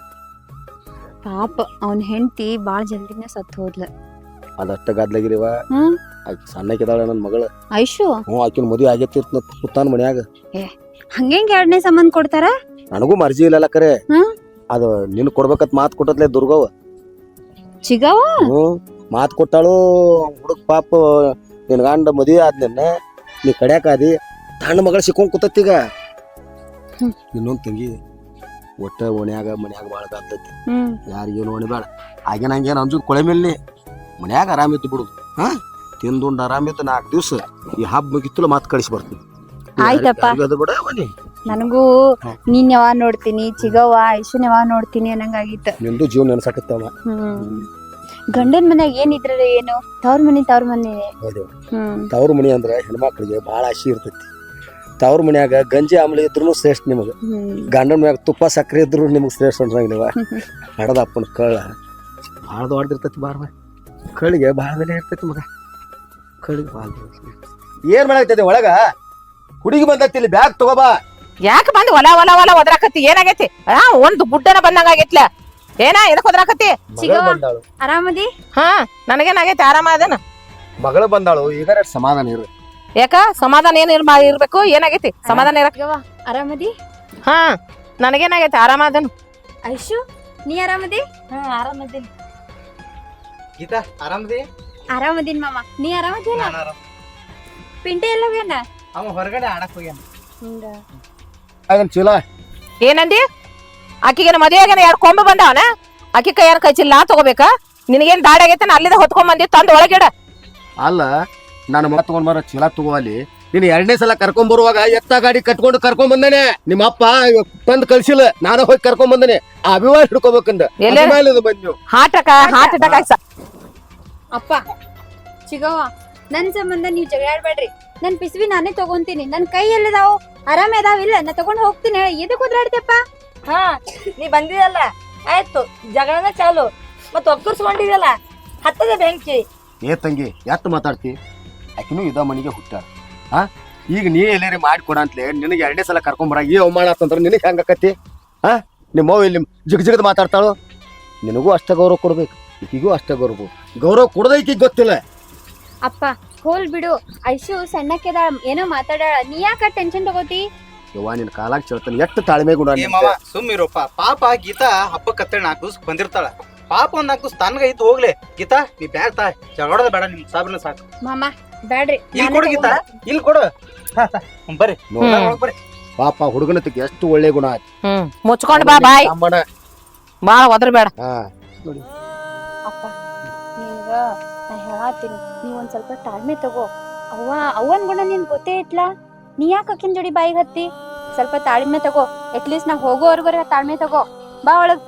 ಪಾಪ ಅವನ್ ಹೆಂಡತಿ ಬಾಳ ಜಲ್ದಿನೇ ಸತ್ತು ಹೋದ್ಲ. ಅದಷ್ಟ ಗದ್ಲಾಗಿರಿವ ಹ್ಮ್. ಆಕಿ ಸಣ್ಣಕಿದಾಳೆ ನನ್ನ ಮಗಳ. ಐಶು ಹ್ಞೂ ಆಕಿನ ಮದುವೆ ಆಗೈತಿ ಕೂತಾನ ಮನ್ಯಾಗ. ಹಂಗೇಂಗ್ ಎರಡನೇ ಸಂಬಂಧ ಕೊಡ್ತಾರ? ನನಗೂ ಮರ್ಜಿ ಇಲ್ಲಲ್ಲ ಕರೆ. ಹ್ಮ್. ಅದು ನಿನ್ ಕೊಡ್ಬೇಕತ್ ಮಾತು ಕೊಟ್ಟತ್ಲೆ ದುರ್ಗವ್ವ. ಚಿಗವ ಹ್ಞೂ ಮಾತು ಕೊಟ್ಟಾಳು ಹುಡುಗ ಪಾಪ ನಿನ್ ಗಂಡ ಮದುವೆ ಆದ್ಮೇಲೆ ನೀ ಕಡ್ಯಾಕಾದಿ ತಣ್ಣ ಮಗಳ ಸಿಕ್ಕೊಂಡ್ ಕೂತತ್ತೀಗ ಹ್ಮ್. ಇನ್ನೊಂದ್ ತಂಗಿ ಒಟ್ಟ ಓಣ್ಯಾಗ ಮನ್ಯಾಗ ಭಾಳ ಗಾದ್ದೈತಿ ಹ್ಮ್. ಓಣಿ ಬೇಡ ಆಗಿನ ಹಂಗೇನು ಅಂಜು ಕೊಳೆ ಮೇಲೆ ಮನ್ಯಾಗ ಆರಾಮಿತ್ತು ಬಿಡುದು ಹಾ? ತಿಂದುಂಡು ಆರಾಮಿದ್ದು ನಾಲ್ಕು ದಿವಸ ಈ ಹಬ್ಬ ಮುಗಿತ್ತಲ್ಲ ಮಾತು ಕಳಿಸಿ ಬರ್ತೀನಿ. ಆಯ್ತಪ್ಪ. ಅದು ಬಿಡ ಅವನಿ ನನಗೂ. ನೀನ್ ಯಾವಾಗ ನೋಡ್ತೀನಿ ಚಿಗವ್ವ ಐಶನ್ ಯಾವಾಗ ನೋಡ್ತೀನಿ ಅನ್ನಂಗಾಗಿತ್ತು. ನಿಂದು ಜೀವ ನೆನ್ಸಾಕತ್ತವ. ಗಂಡನ್ ಮನ್ಯಾಗ ಏನಿದ್ರ ಏನು? ತವ್ರ ಮನೆ ತವ್ರ ಮನೆ. ಹೌದು. ತವ್ರ ಮನೆ ಅಂದ್ರೆ ಹೆಣ್ಮಕ್ಳಿಗೆ ಭಾಳ ಆಸೆ ಇರ್ತೈತಿ. ತವ್ರ ಮನ್ಯಾಗ ಗಂಜಿ ಆಮ್ಲೆ ಇದ್ರು ಶ್ರೇಷ್ಠ ನಿಮಗೆ. ಗಂಡನ ಮನ್ಯಾಗ ತುಪ್ಪ ಸಕ್ಕರೆ ಇದ್ರು ನಿಮ್ಗೆ ಶ್ರೇಷ್ಠ ಅನ್ಸಂಗಿಲ್ಲವ ಹಡದಪ್ಪನ ಕಳ್ಳ. ಭಾಳ ದೊಡ್ಡದಿರ್ತೈತಿ ಬಾರ ಕಳಿಗೆ ಭಾಳ ಬೆಲೆ ಇರ್ತೈತಿ ಮಗ. ಕಳಿಗೆ ಏನ್ ಮಾಡಾಕತ್ತೈತಿ ಒಳಗ? ಹುಡುಗಿ ಬಂದತ್ತಿ ಇಲ್ಲಿ ಬ್ಯಾಗ್ ತಗೋಬಾ ಯಾಕೆ ಬಂದ್ ಹೊಲ ಹೊಲ ಹೊಲ ಒದ್ರಾಕತ್ತಿ? ಏನಾಗೈತಿ? ಆ ಒಂದು ಗುಡ್ಡನ ಬಂದಂಗ ಆಗೈತ್ಲ ಏನ ಎದಕ್ ಒದ್ರಾಕತ್ತಿ? ಮಗಳು ಸಿಗವ್ವ. ಬಂದಾಳು. ಆರಾಮದಿ? ಹಾ ನನಗೇನಾಗೈತಿ? ಆರಾಮ ಅದನ್ನ ಮಗಳು ಬಂದಾಳು ಈಗ ಸಮಾಧಾನ ಇರು. ಯಾಕ? ಸಮಾಧಾನ ಏನ್ ಇರ್ಬಾ ಇರ್ಬೇಕು? ಏನಾಗೈತಿ? ಸಮಾಧಾನ ಇರಕ್ ಚಿಗವ್ವ ಆರಾಮದಿ? ಹಾ ನನಗೇನಾಗೈತಿ? ಆರಾಮ ಅದನ್ನ ಐಶು ನೀ ಆರಾಮದಿ? ಹಾ ಆರಾಮದಿ ಗೀತಾ ಆರಾಮದಿ? ಆರಾಮದೀನ್ ಮಾಮ? ನೀ ಆರಾಮದಿಲ್ಲ ಪಿಂಟೆ ಎಲ್ಲವೇನ ಅವ ಹೊರಗಡೆ ಆಡಕ್ ಹೋಗ್ಯಾನ. ಹಿಂಗ. ಅದನ್ ಚೀಲ? ಏನಂದಿ? ಆಕಿಗೆ ಮದುವೆಗೆ ಯಾರು ಕೊಂಬೆ ಬಂದವನ? ಆಕಿ ಕೈಯಾರ ಕೈ ಚಿಲ್ಲ ತಗೋಬೇಕಾ? ನಿನಗೇನ್ ದಾಡಿ ಆಗೈತೆ ಅಲ್ಲಿದ ಹೊತ್ಕೊಂಡ್ ಬಂದಿ? ತಂದು ಒಳಗಿಡ. ಅಲ್ಲ ನಾನು ಮಗ ತಗೊಂಡ್ ಬರೋ ಚೀಲ ತಗೋಲಿ ನೀನು ಎರಡನೇ ಸಲ ಕರ್ಕೊಂಡ್ ಬರುವಾಗ ಎತ್ತ ಗಾಡಿ ಕಟ್ಕೊಂಡು ಕರ್ಕೊಂಡ್ ಬಂದಾನೆ. ನಿಮ್ಮ ಅಪ್ಪ ತಂದ್ ಕಳ್ಸಿಲ್ಲ. ನಾನು ಹೋಗಿ ಕರ್ಕೊಂಡ್ ಬಂದಾನೆ. ಆ ಅಭಿಮಾನ ಹಿಡ್ಕೋಬೇಕಂದ. ಎಲ್ಲೇ? ಅಭಿಮಾನದ ಬಂದ್ ನೀವು ಹಾರ್ಟ್ ಹಾರ್ಟ್ ಅಟ್ಯಾಕ್ ಅಪ್ಪ ಚಿಗವ್ವ ನನ್ ಸಂಬಂಧ ನೀವ್ ಜಗಳಾಡ್ಬೇಡ್ರಿ. ನನ್ ಪಿಸ್ವಿ ನಾನೇ ತಗೊಂತೀನಿ. ನನ್ ಕೈ ಎಲ್ಲದಾವು? ಆರಾಮ ಇಲ್ಲ ನಾ ತಗೊಂಡ್ ಹೋಗ್ತೀನಿ ಎದಕ್ ಕುದ್ರಾಡ್ತಪ್ಪ ಹಾ ನೀ ಬಂದಿದಲ್ಲ ಆಯ್ತು ಜಗಳನ ಚಾಲು. ಮತ್ ಒಕ್ಕರ್ಸ್ಕೊಂಡಿದಲ್ಲ ಹತ್ತದ ಬೆಂಕಿ. ಏ ತಂಗಿ ಯಾತ್ ಮಾತಾಡ್ತಿ? ಆಕಿನೂ ಇದ ಮನೆಗೆ ಹುಟ್ಟಾರ ಆ? ಈಗ ನೀ ಎಲ್ಲೇರಿ ಮಾಡಿಕೊಡ ಅಂತಲೇ ನಿನಗೆ ಎರಡನೇ ಸಲ ಕರ್ಕೊಂಬರ ಬರ ಈ ಅವಮಾನ ಅಂತಂದ್ರೆ ನಿನಗೆ ಹೆಂಗಕತ್ತಿ ಆ? ನಿಮ್ಮ ಅವ್ವ ಇಲ್ಲಿ ಜಿಗ್ ಜಿಗದ್ ಮಾತಾಡ್ತಾಳು? ನಿನಗೂ ಅಷ್ಟ ಗೌರವ ಕೊಡ್ಬೇಕು. ಈಕಿಗೂ ಅಷ್ಟೇ ಗೌರವ. ಗೌರವ ಕೊಡದೈತಿ ಗೊತ್ತಿಲ್ಲ. ಅಪ್ಪ ಹೋಲ್ ಬಿಡು. ಐಶು ಸಣ್ಣಕ್ಕೆದ ಏನೋ ಮಾತಾಡಾಳ ನೀ ಯಾಕ ಟೆನ್ಷನ್ ತಗೋತಿ? ಯವ್ವ ನಿನ್ ಕಾಲಾಗ ಚೇಳ್ತಾನೆ ಎಷ್ಟು ತಾಳ್ಮೆ ಗುಣ ಏ ಮಾವ ಸುಮ್ಮಿರಪ್ಪ ಪಾಪ ಗೀತಾ ಹಬ್ಬಕ್ಕೆ ಕತ್ತೆ ನಾಲ್ಕು ದಿವ್ಸ ಬಂದಿರ್ತಾಳ. ಪಾಪ ಒಂದ್ ನಾಲ್ಕು ದಿವ್ಸ ತನ್ಗ ಇದ್ದು ಹೋಗ್ಲಿ. ಗೀತಾ ನೀ ಬ್ಯಾಡ ತಾ. ಜಗಳದ ಬೇಡ ನಿಮ್ ಸಾಬ್ರನ ಸಾಕು. ಮಾಮ ಬ್ಯಾಡ್ರಿ. ಇಲ್ಲಿ ನಾನೇ ಕೊಡು ಗೀತಾ. ತಗೊಂಡ್ ಇಲ್ಲಿ ಕೊಡು. ಹಾ. ಹ್ಮ್, ಬರ್ರಿ. ನೋಡ ಒಳಗ್ ಬರ್ರಿ. ಪಾಪ ಹುಡುಗನತಿಗೆ ಎಷ್ಟು ಒಳ್ಳೆ ಗುಣ ಆಯ್ತು. ಹ್ಮ್ ಮುಚ್ಕೊಂಡ್ ಬಾ ಬಾಯ್. ಅಮ್ಮನ ಬಾ ಒದ್ರ ಬೇಡ. ಹಾ. ನಿನ್ಗ ನಾ ಹೇಳತ್ತೀನಿ ನೀ ಒಂದ್ ಸ್ವಲ್ಪ ತಾಳ್ಮೆ ತಗೋ. ಅವ್ವ ಅವ್ವನ್ ಗುಣ ನಿನ್ ಗೊತ್ತೇ ಇಟ್ಲಾ? ನೀ ಯಾಕೆ ಅಕ್ಕಿನ ಜೋಡಿ ಬಾಯಿಗೆ ಹತ್ತಿ? ಸ್ವಲ್ಪ ತಾಳ್ಮೆ ತಗೋ. ಅಟ್ಲೀಸ್ಟ್ ನಾ ಹೋಗೋವರೆಗೂ ತಾಳ್ಮೆ ತಗೋ. ಬಾ ಒಳಗ್.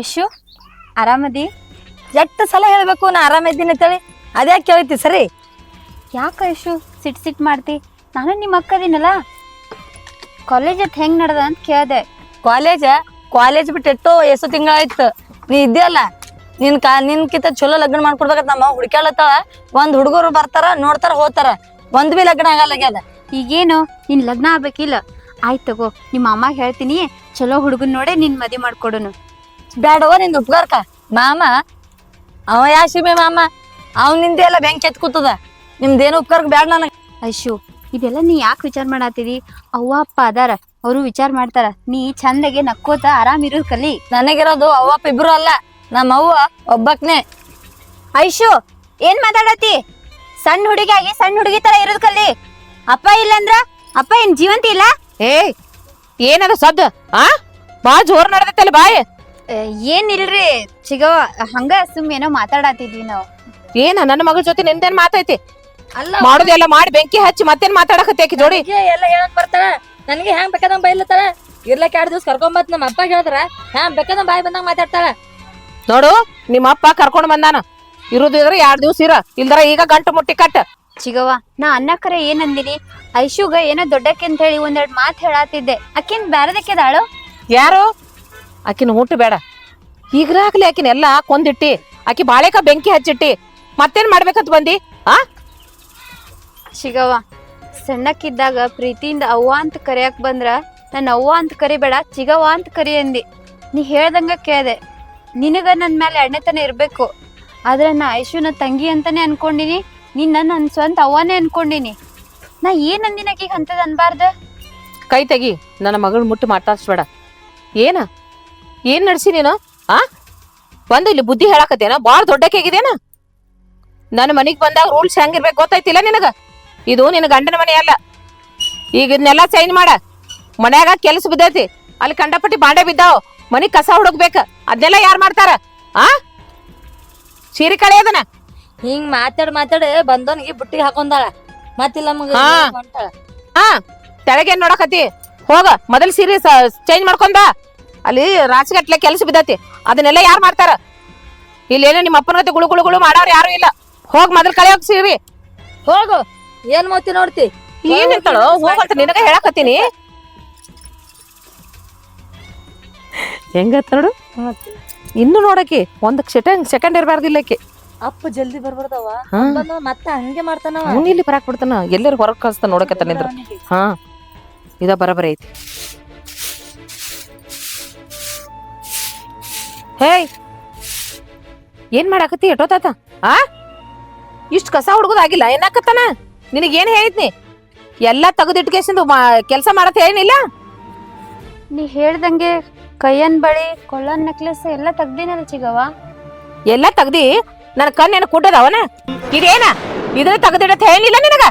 ಐಶು ಆರಾಮದಿ? ಎಷ್ಟು ಸಲ ಹೇಳ್ಬೇಕು ನಾ ಆರಾಮಿದ್ದೀನಿ ಅಂತೇಳಿ. ಅದ್ಯಾಕೆ ಕೇಳ್ತಿ ಸರಿ? ಯಾಕ ಐಶು ಸಿಟ್ ಸಿಟ್ ಮಾಡ್ತಿ? ನಾನು ನಿಮ್ಮ ಅಕ್ಕದಿನಲ್ಲ? ಕಾಲೇಜ್ ಹೆಂಗ್ ನಡ್ದ ಅಂತ ಕೇಳ್ದೆ. ಕಾಲೇಜ ಕಾಲೇಜ್ ಬಿಟ್ಟು ಎಷ್ಟೋ ಎಷ್ಟು ತಿಂಗಳಾಯ್ತು. ನೀ ಇದೆಯಲ್ಲ ನಿನ್ ಕಾ ನಿನ್ಕಿಂತ ಚಲೋ ಲಗ್ನ ಮಾಡ್ಕೊಡ್ಬೇಕಂತ ನಮ್ಮ ಹುಡುಕ್ಯಾಳತ್ತಾಳ. ಒಂದ್ ಹುಡುಗರು ಬರ್ತಾರ ನೋಡ್ತಾರ ಹೋಗ್ತಾರ. ಒಂದ್ ಬಿ ಲಗ್ನ ಆಗಲ್ಲಾಗ್ಯದ ಈಗೇನು? ನಿನ್ ಲಗ್ನ ಆಗ್ಬೇಕಿಲ್ಲ. ಆಯ್ತು ತಗೋ ನಿಮ್ಮ ಅಮ್ಮ ಹೇಳ್ತೀನಿ ಚಲೋ ಹುಡುಗನ್ ನೋಡೆ ನಿನ್ ಮದಿ ಮಾಡ್ಕೊಡೋನು. ಬ್ಯಾಡವ ನಿನ್ ಉಪ್ಗಾರ್ಕ. ಮಾಮ ಅವ ಯಾಶಿಮೆ ಮಾಮ? ಅವನಿಂದ ನಿಂದೆ ಎಲ್ಲ ಬೆಂಕಿ ಎತ್ ಕೂತದ. ನಿಮ್ದೇನು ಉಪ್ಕಾರ್ಕ ಬ್ಯಾಡ ನನಗ. ಅಶು ಇದೆಲ್ಲ ನೀ ಯಾಕೆ ವಿಚಾರ ಮಾಡತ್ತೀರಿ ಅವ್ವ ಅಪ್ಪ ಅದಾರ. ಅವರು ವಿಚಾರ ಮಾಡ್ತಾರ ನೀ ಚಂದಗೆ ನಕ್ಕೋತ ಆರಾಮ್ ಇರೋ ಕಲಿ. ನನಗಿರೋದು ಅವ್ವಪ್ಪ ಇಬ್ರು ಅಲ್ಲ ನಮ್ಮ ಅವ್ವ ಒಬ್ಬಕ್ನೆ. ಐಶು ಏನ್ ಮಾತಾಡತಿ ಸಣ್ಣ ಹುಡುಗಿಯಾಗಿ ಸಣ್ಣ ಹುಡುಗಿ ತರ ಇರೋದ್ ಕಲಿ. ಅಪ್ಪ ಇಲ್ಲಂದ್ರ ಅಪ್ಪ ಏನ್ ಜೀವಂತ ಇಲ್ಲ? ಏ ಏನದ ಸದ್ದ ಆ? ಬಾ ಜೋರ್ ನಡ್ದೈತಲ್ಲ ಬಾಯ್. ಏನ್ ಇಲ್ರಿ ಚಿಗವ ಹಂಗ ಸುಮ್ ಏನೋ ಮಾತಾಡತಿದ್ವಿ ನಾವು. ಏನ ನನ್ನ ಮಗಳ ಜೊತೆ ನಿಂದೇನ್ ಮಾತೈತಿ? ಅಲ್ಲ ಮಾಡೋದೆಲ್ಲ ಮಾಡಿ ಬೆಂಕಿ ಹಚ್ಚಿ ಮತ್ತೇನ್ ಮಾತಾಡಕತ್ತೆ ಆಕಿ ಜೋಡಿ? ಎಲ್ಲ ಹೇಳಕ್ ಬರ್ತಾಳ. ನನಗೆ ಹೆಂಗ್ ಬೇಕಾದಂಗ ಬೈಲತ್ತಾಳ ಇರ್ಲಕ್ ಎರಡ್ ದಿವ್ಸ ಕರ್ಕೊಂಬತ್ ನಮ್ಮ ಅಪ್ಪ ಹೇಳಿದ್ರ ಹ್ಯಾಂಗ ಬೇಕಾದಂಗ ಬಾಯಿ ಬಂದಂಗ ಮಾತಾಡ್ತಾಳ. ನೋಡು ನಿಮ್ಮ ಅಪ್ಪ ಕರ್ಕೊಂಡ್ ಬಂದಾನ. ಇದ್ರೆ ಎರಡ್ ದಿವ್ಸ ಇರ ಇಲ್ದರ ಈಗ ಗಂಟು ಮುಟ್ಟಿ ಕಟ್ಟ ಚಿಗವ್ವ ನಾ ಅನ್ನಕರ ಏನಂದಿನಿ ಐಶುಗ ಏನೋ ದೊಡ್ಡಕ್ಕೆ ಅಂತ ಹೇಳಿ ಒಂದೆರಡು ಮಾತು ಹೇಳಾತಿದ್ದೆ. ಅಕ್ಕೇನ್ ಬ್ಯಾರದಕ್ಕೆದಾಳು ಯಾರು? ಆಕಿನ ಊಟ ಬೇಡ. ಈಗ್ರಾಗ್ಲಿ ಆಕಿನ ಎಲ್ಲಾ ಕೊಂದಿಟ್ಟಿ ಆಕಿ ಬಾಳೆಕ ಬೆಂಕಿ ಹಚ್ಚಿಟ್ಟಿ ಮತ್ತೇನ್ ಮಾಡ್ಬೇಕಂತ ಬಂದಿ ಆ? ಶಿಗವ್ವ ಸಣ್ಣಕ್ಕಿದ್ದಾಗ ಪ್ರೀತಿಯಿಂದ ಅವ್ವ ಅಂತ ಕರೆಯಕ್ ಬಂದ್ರ, ನನ್ನ ಅವ್ವ ಅಂತ ಕರಿಬೇಡ, ಚಿಗವ್ವ ಅಂತ ಕರಿ ಅಂದಿ. ನೀ ಹೇಳ್ದಂಗ ಕೇಳಿದೆ. ನಿನಗ ನನ್ನ ಮೇಲೆ ಎಣ್ಣೆತನ ಇರಬೇಕು. ಆದ್ರೆ ನಾ ಐಶುನ ತಂಗಿ ಅಂತಾನೆ ಅನ್ಕೊಂಡಿನಿ. ನನ್ನ ನನ್ನ ಸ್ವಂತ ಅವ್ವನೇ ಅನ್ಕೊಂಡಿನಿ. ನಾ ಏನ್ ಅಂದಿನಕೀಗ ಅಂತದ್ ಅನ್ಬಾರ್ದ? ಕೈ ತೆಗಿ, ನನ್ನ ಮಗಳ ಮುಟ್ಟು ಮಾತಾಡ್ಸ್ಬೇಡ. ಏನ? ಏನ್ ನಡ್ಸಿ ನೀನು? ಆ? ಒಂದು ಇಲ್ಲಿ ಬುದ್ಧಿ ಹೇಳಕತ್ತೇನ? ಭಾಳ ದೊಡ್ಡಕ್ಕಾಗಿದೇನ ನನ್ನ ಮನೆಗೆ ಬಂದಾಗ ರೂಲ್ಸ್ ಹೆಂಗಿರ್ಬೇಕು ಗೊತ್ತಾಯ್ತಿಲ್ಲ ನಿನಗ? ಇದು ನಿನ್ನ ಗಂಡನ ಮನೆ ಅಲ್ಲ. ಈಗ ಇದನ್ನೆಲ್ಲ ಚೇಂಜ್ ಮಾಡ. ಮನ್ಯಾಗ ಕೆಲಸ ಬಿದ್ದೈತಿ. ಅಲ್ಲಿ ಕಂಡಪಟ್ಟಿ ಬಾಂಡೆ ಬಿದ್ದಾವ್. ಮನಿ ಕಸ ಹುಡುಕ್ಬೇಕು. ಅದನ್ನೆಲ್ಲ ಯಾರ್ ಮಾಡ್ತಾರ? ಆ? ಸೀರೆ ಕಳೆ ಅದನ್ನ ಹಿಂಗ್ ಮಾತಾಡ್ ಮಾತಾಡ ಬಂದವನಿಗೆ ಬುಟ್ಟಿ ಹಾಕೊಂಡಾಳ. ಮತ್ತಿಲ್ಲ ಹಾ. ಹೊಂಟಾಳ. ಹಾ. ತೆಳಗೇನ್ ನೋಡಕತ್ತಿ? ಹೋಗ ಮೊದಲ್ ಸೀರೆ ಚೇಂಜ್ ಮಾಡ್ಕೊಂಡ ಅಲ್ಲಿ ರಾಸಿಗಟ್ಲೆ ಕೆಲಸ ಬಿದ್ದತಿ. ಅದನ್ನೆಲ್ಲ ಯಾರು ಮಾಡ್ತಾರ? ಇಲ್ಲೇನೋ ನಿಮ್ಮ ಅಪ್ಪನ ಜೊತೆ ಗುಳು ಗುಳು ಗುಳು ಮಾಡೋರು ಯಾರು ಇಲ್ಲ. ಹೋಗ್ ಮೊದಲ್ ಕಳೆ ಹೋಗ್ ಸೀರೆ. ಹೋಗು. ಏನ್ ಮೋತಿ ನೋಡ್ತಿ? ಏನಿರ್ತಾಳೋ ಹೋಗಂತ ನಿನಗ ಹೇಳಕತ್ತೀನಿ. ಹೆಂಗತ್ ನೋಡು? ಇನ್ನು ನೋಡಕಿ ಒಂದ್ ಸೆಕೆಂಡ್ ಸೆಕೆಂಡ್ ಇರಬಾರ್ದಿಲ್ಲ ಆಕಿ ಅಪ್ಪ ಜಲ್ದಿ ಬರ್ಬಾರ್ದವ. ಮತ್ತ ಹಂಗೆ ಮಾಡ್ತಾನ ಅವ್ನು ಇಲ್ಲಿ ಬರಾಕ್ ಬಿಡ್ತಾನ. ಎಲ್ಲರೂ ಹೊರಗ್ ಕಳಿಸ್ತಾನ ನೋಡಕತ್ತ ನಿಂದ್ರ ಹಾ. ಇದ ಬರಬರ ಐತಿ. ಹೇಯ್! ಏನ್ ಮಾಡಾಕತ್ತಿ ಎಟೋತಾತ ಆ? ಇಷ್ಟ್ ಕಸ ಹುಡುಗದಾಗಿಲ್ಲ ಏನಾಕತ್ತಾನ? ನಿನಗೇನ್ ಹೇಳಿದ್ನಿ? ಎಲ್ಲ ತೆಗೆದಿಟ್ಕೇಸಿಂದು ಕೆಲಸ ಮಾಡತ್ ಏನಿಲ್ಲ ನೀ ಹೇಳ್ದಂಗೆ ಕೈಯನ್ ಬಳಿ ಕೊಳ್ಳನ್ ನೆಕ್ಲೆಸ್ ಎಲ್ಲ ತೆಗ್ದಿನಲ್ಲ ಚಿಗವ ಎಲ್ಲ ತೆಗ್ದಿ? ನನ್ನ ಕಣ್ಣೇನು ಕುಡ್ಡದವನ ಇದೇನ? ಇದ್ರ ತೆಗೆದಿಡತ್ ಹೇಳಿಲ್ಲ ನಿನಗ?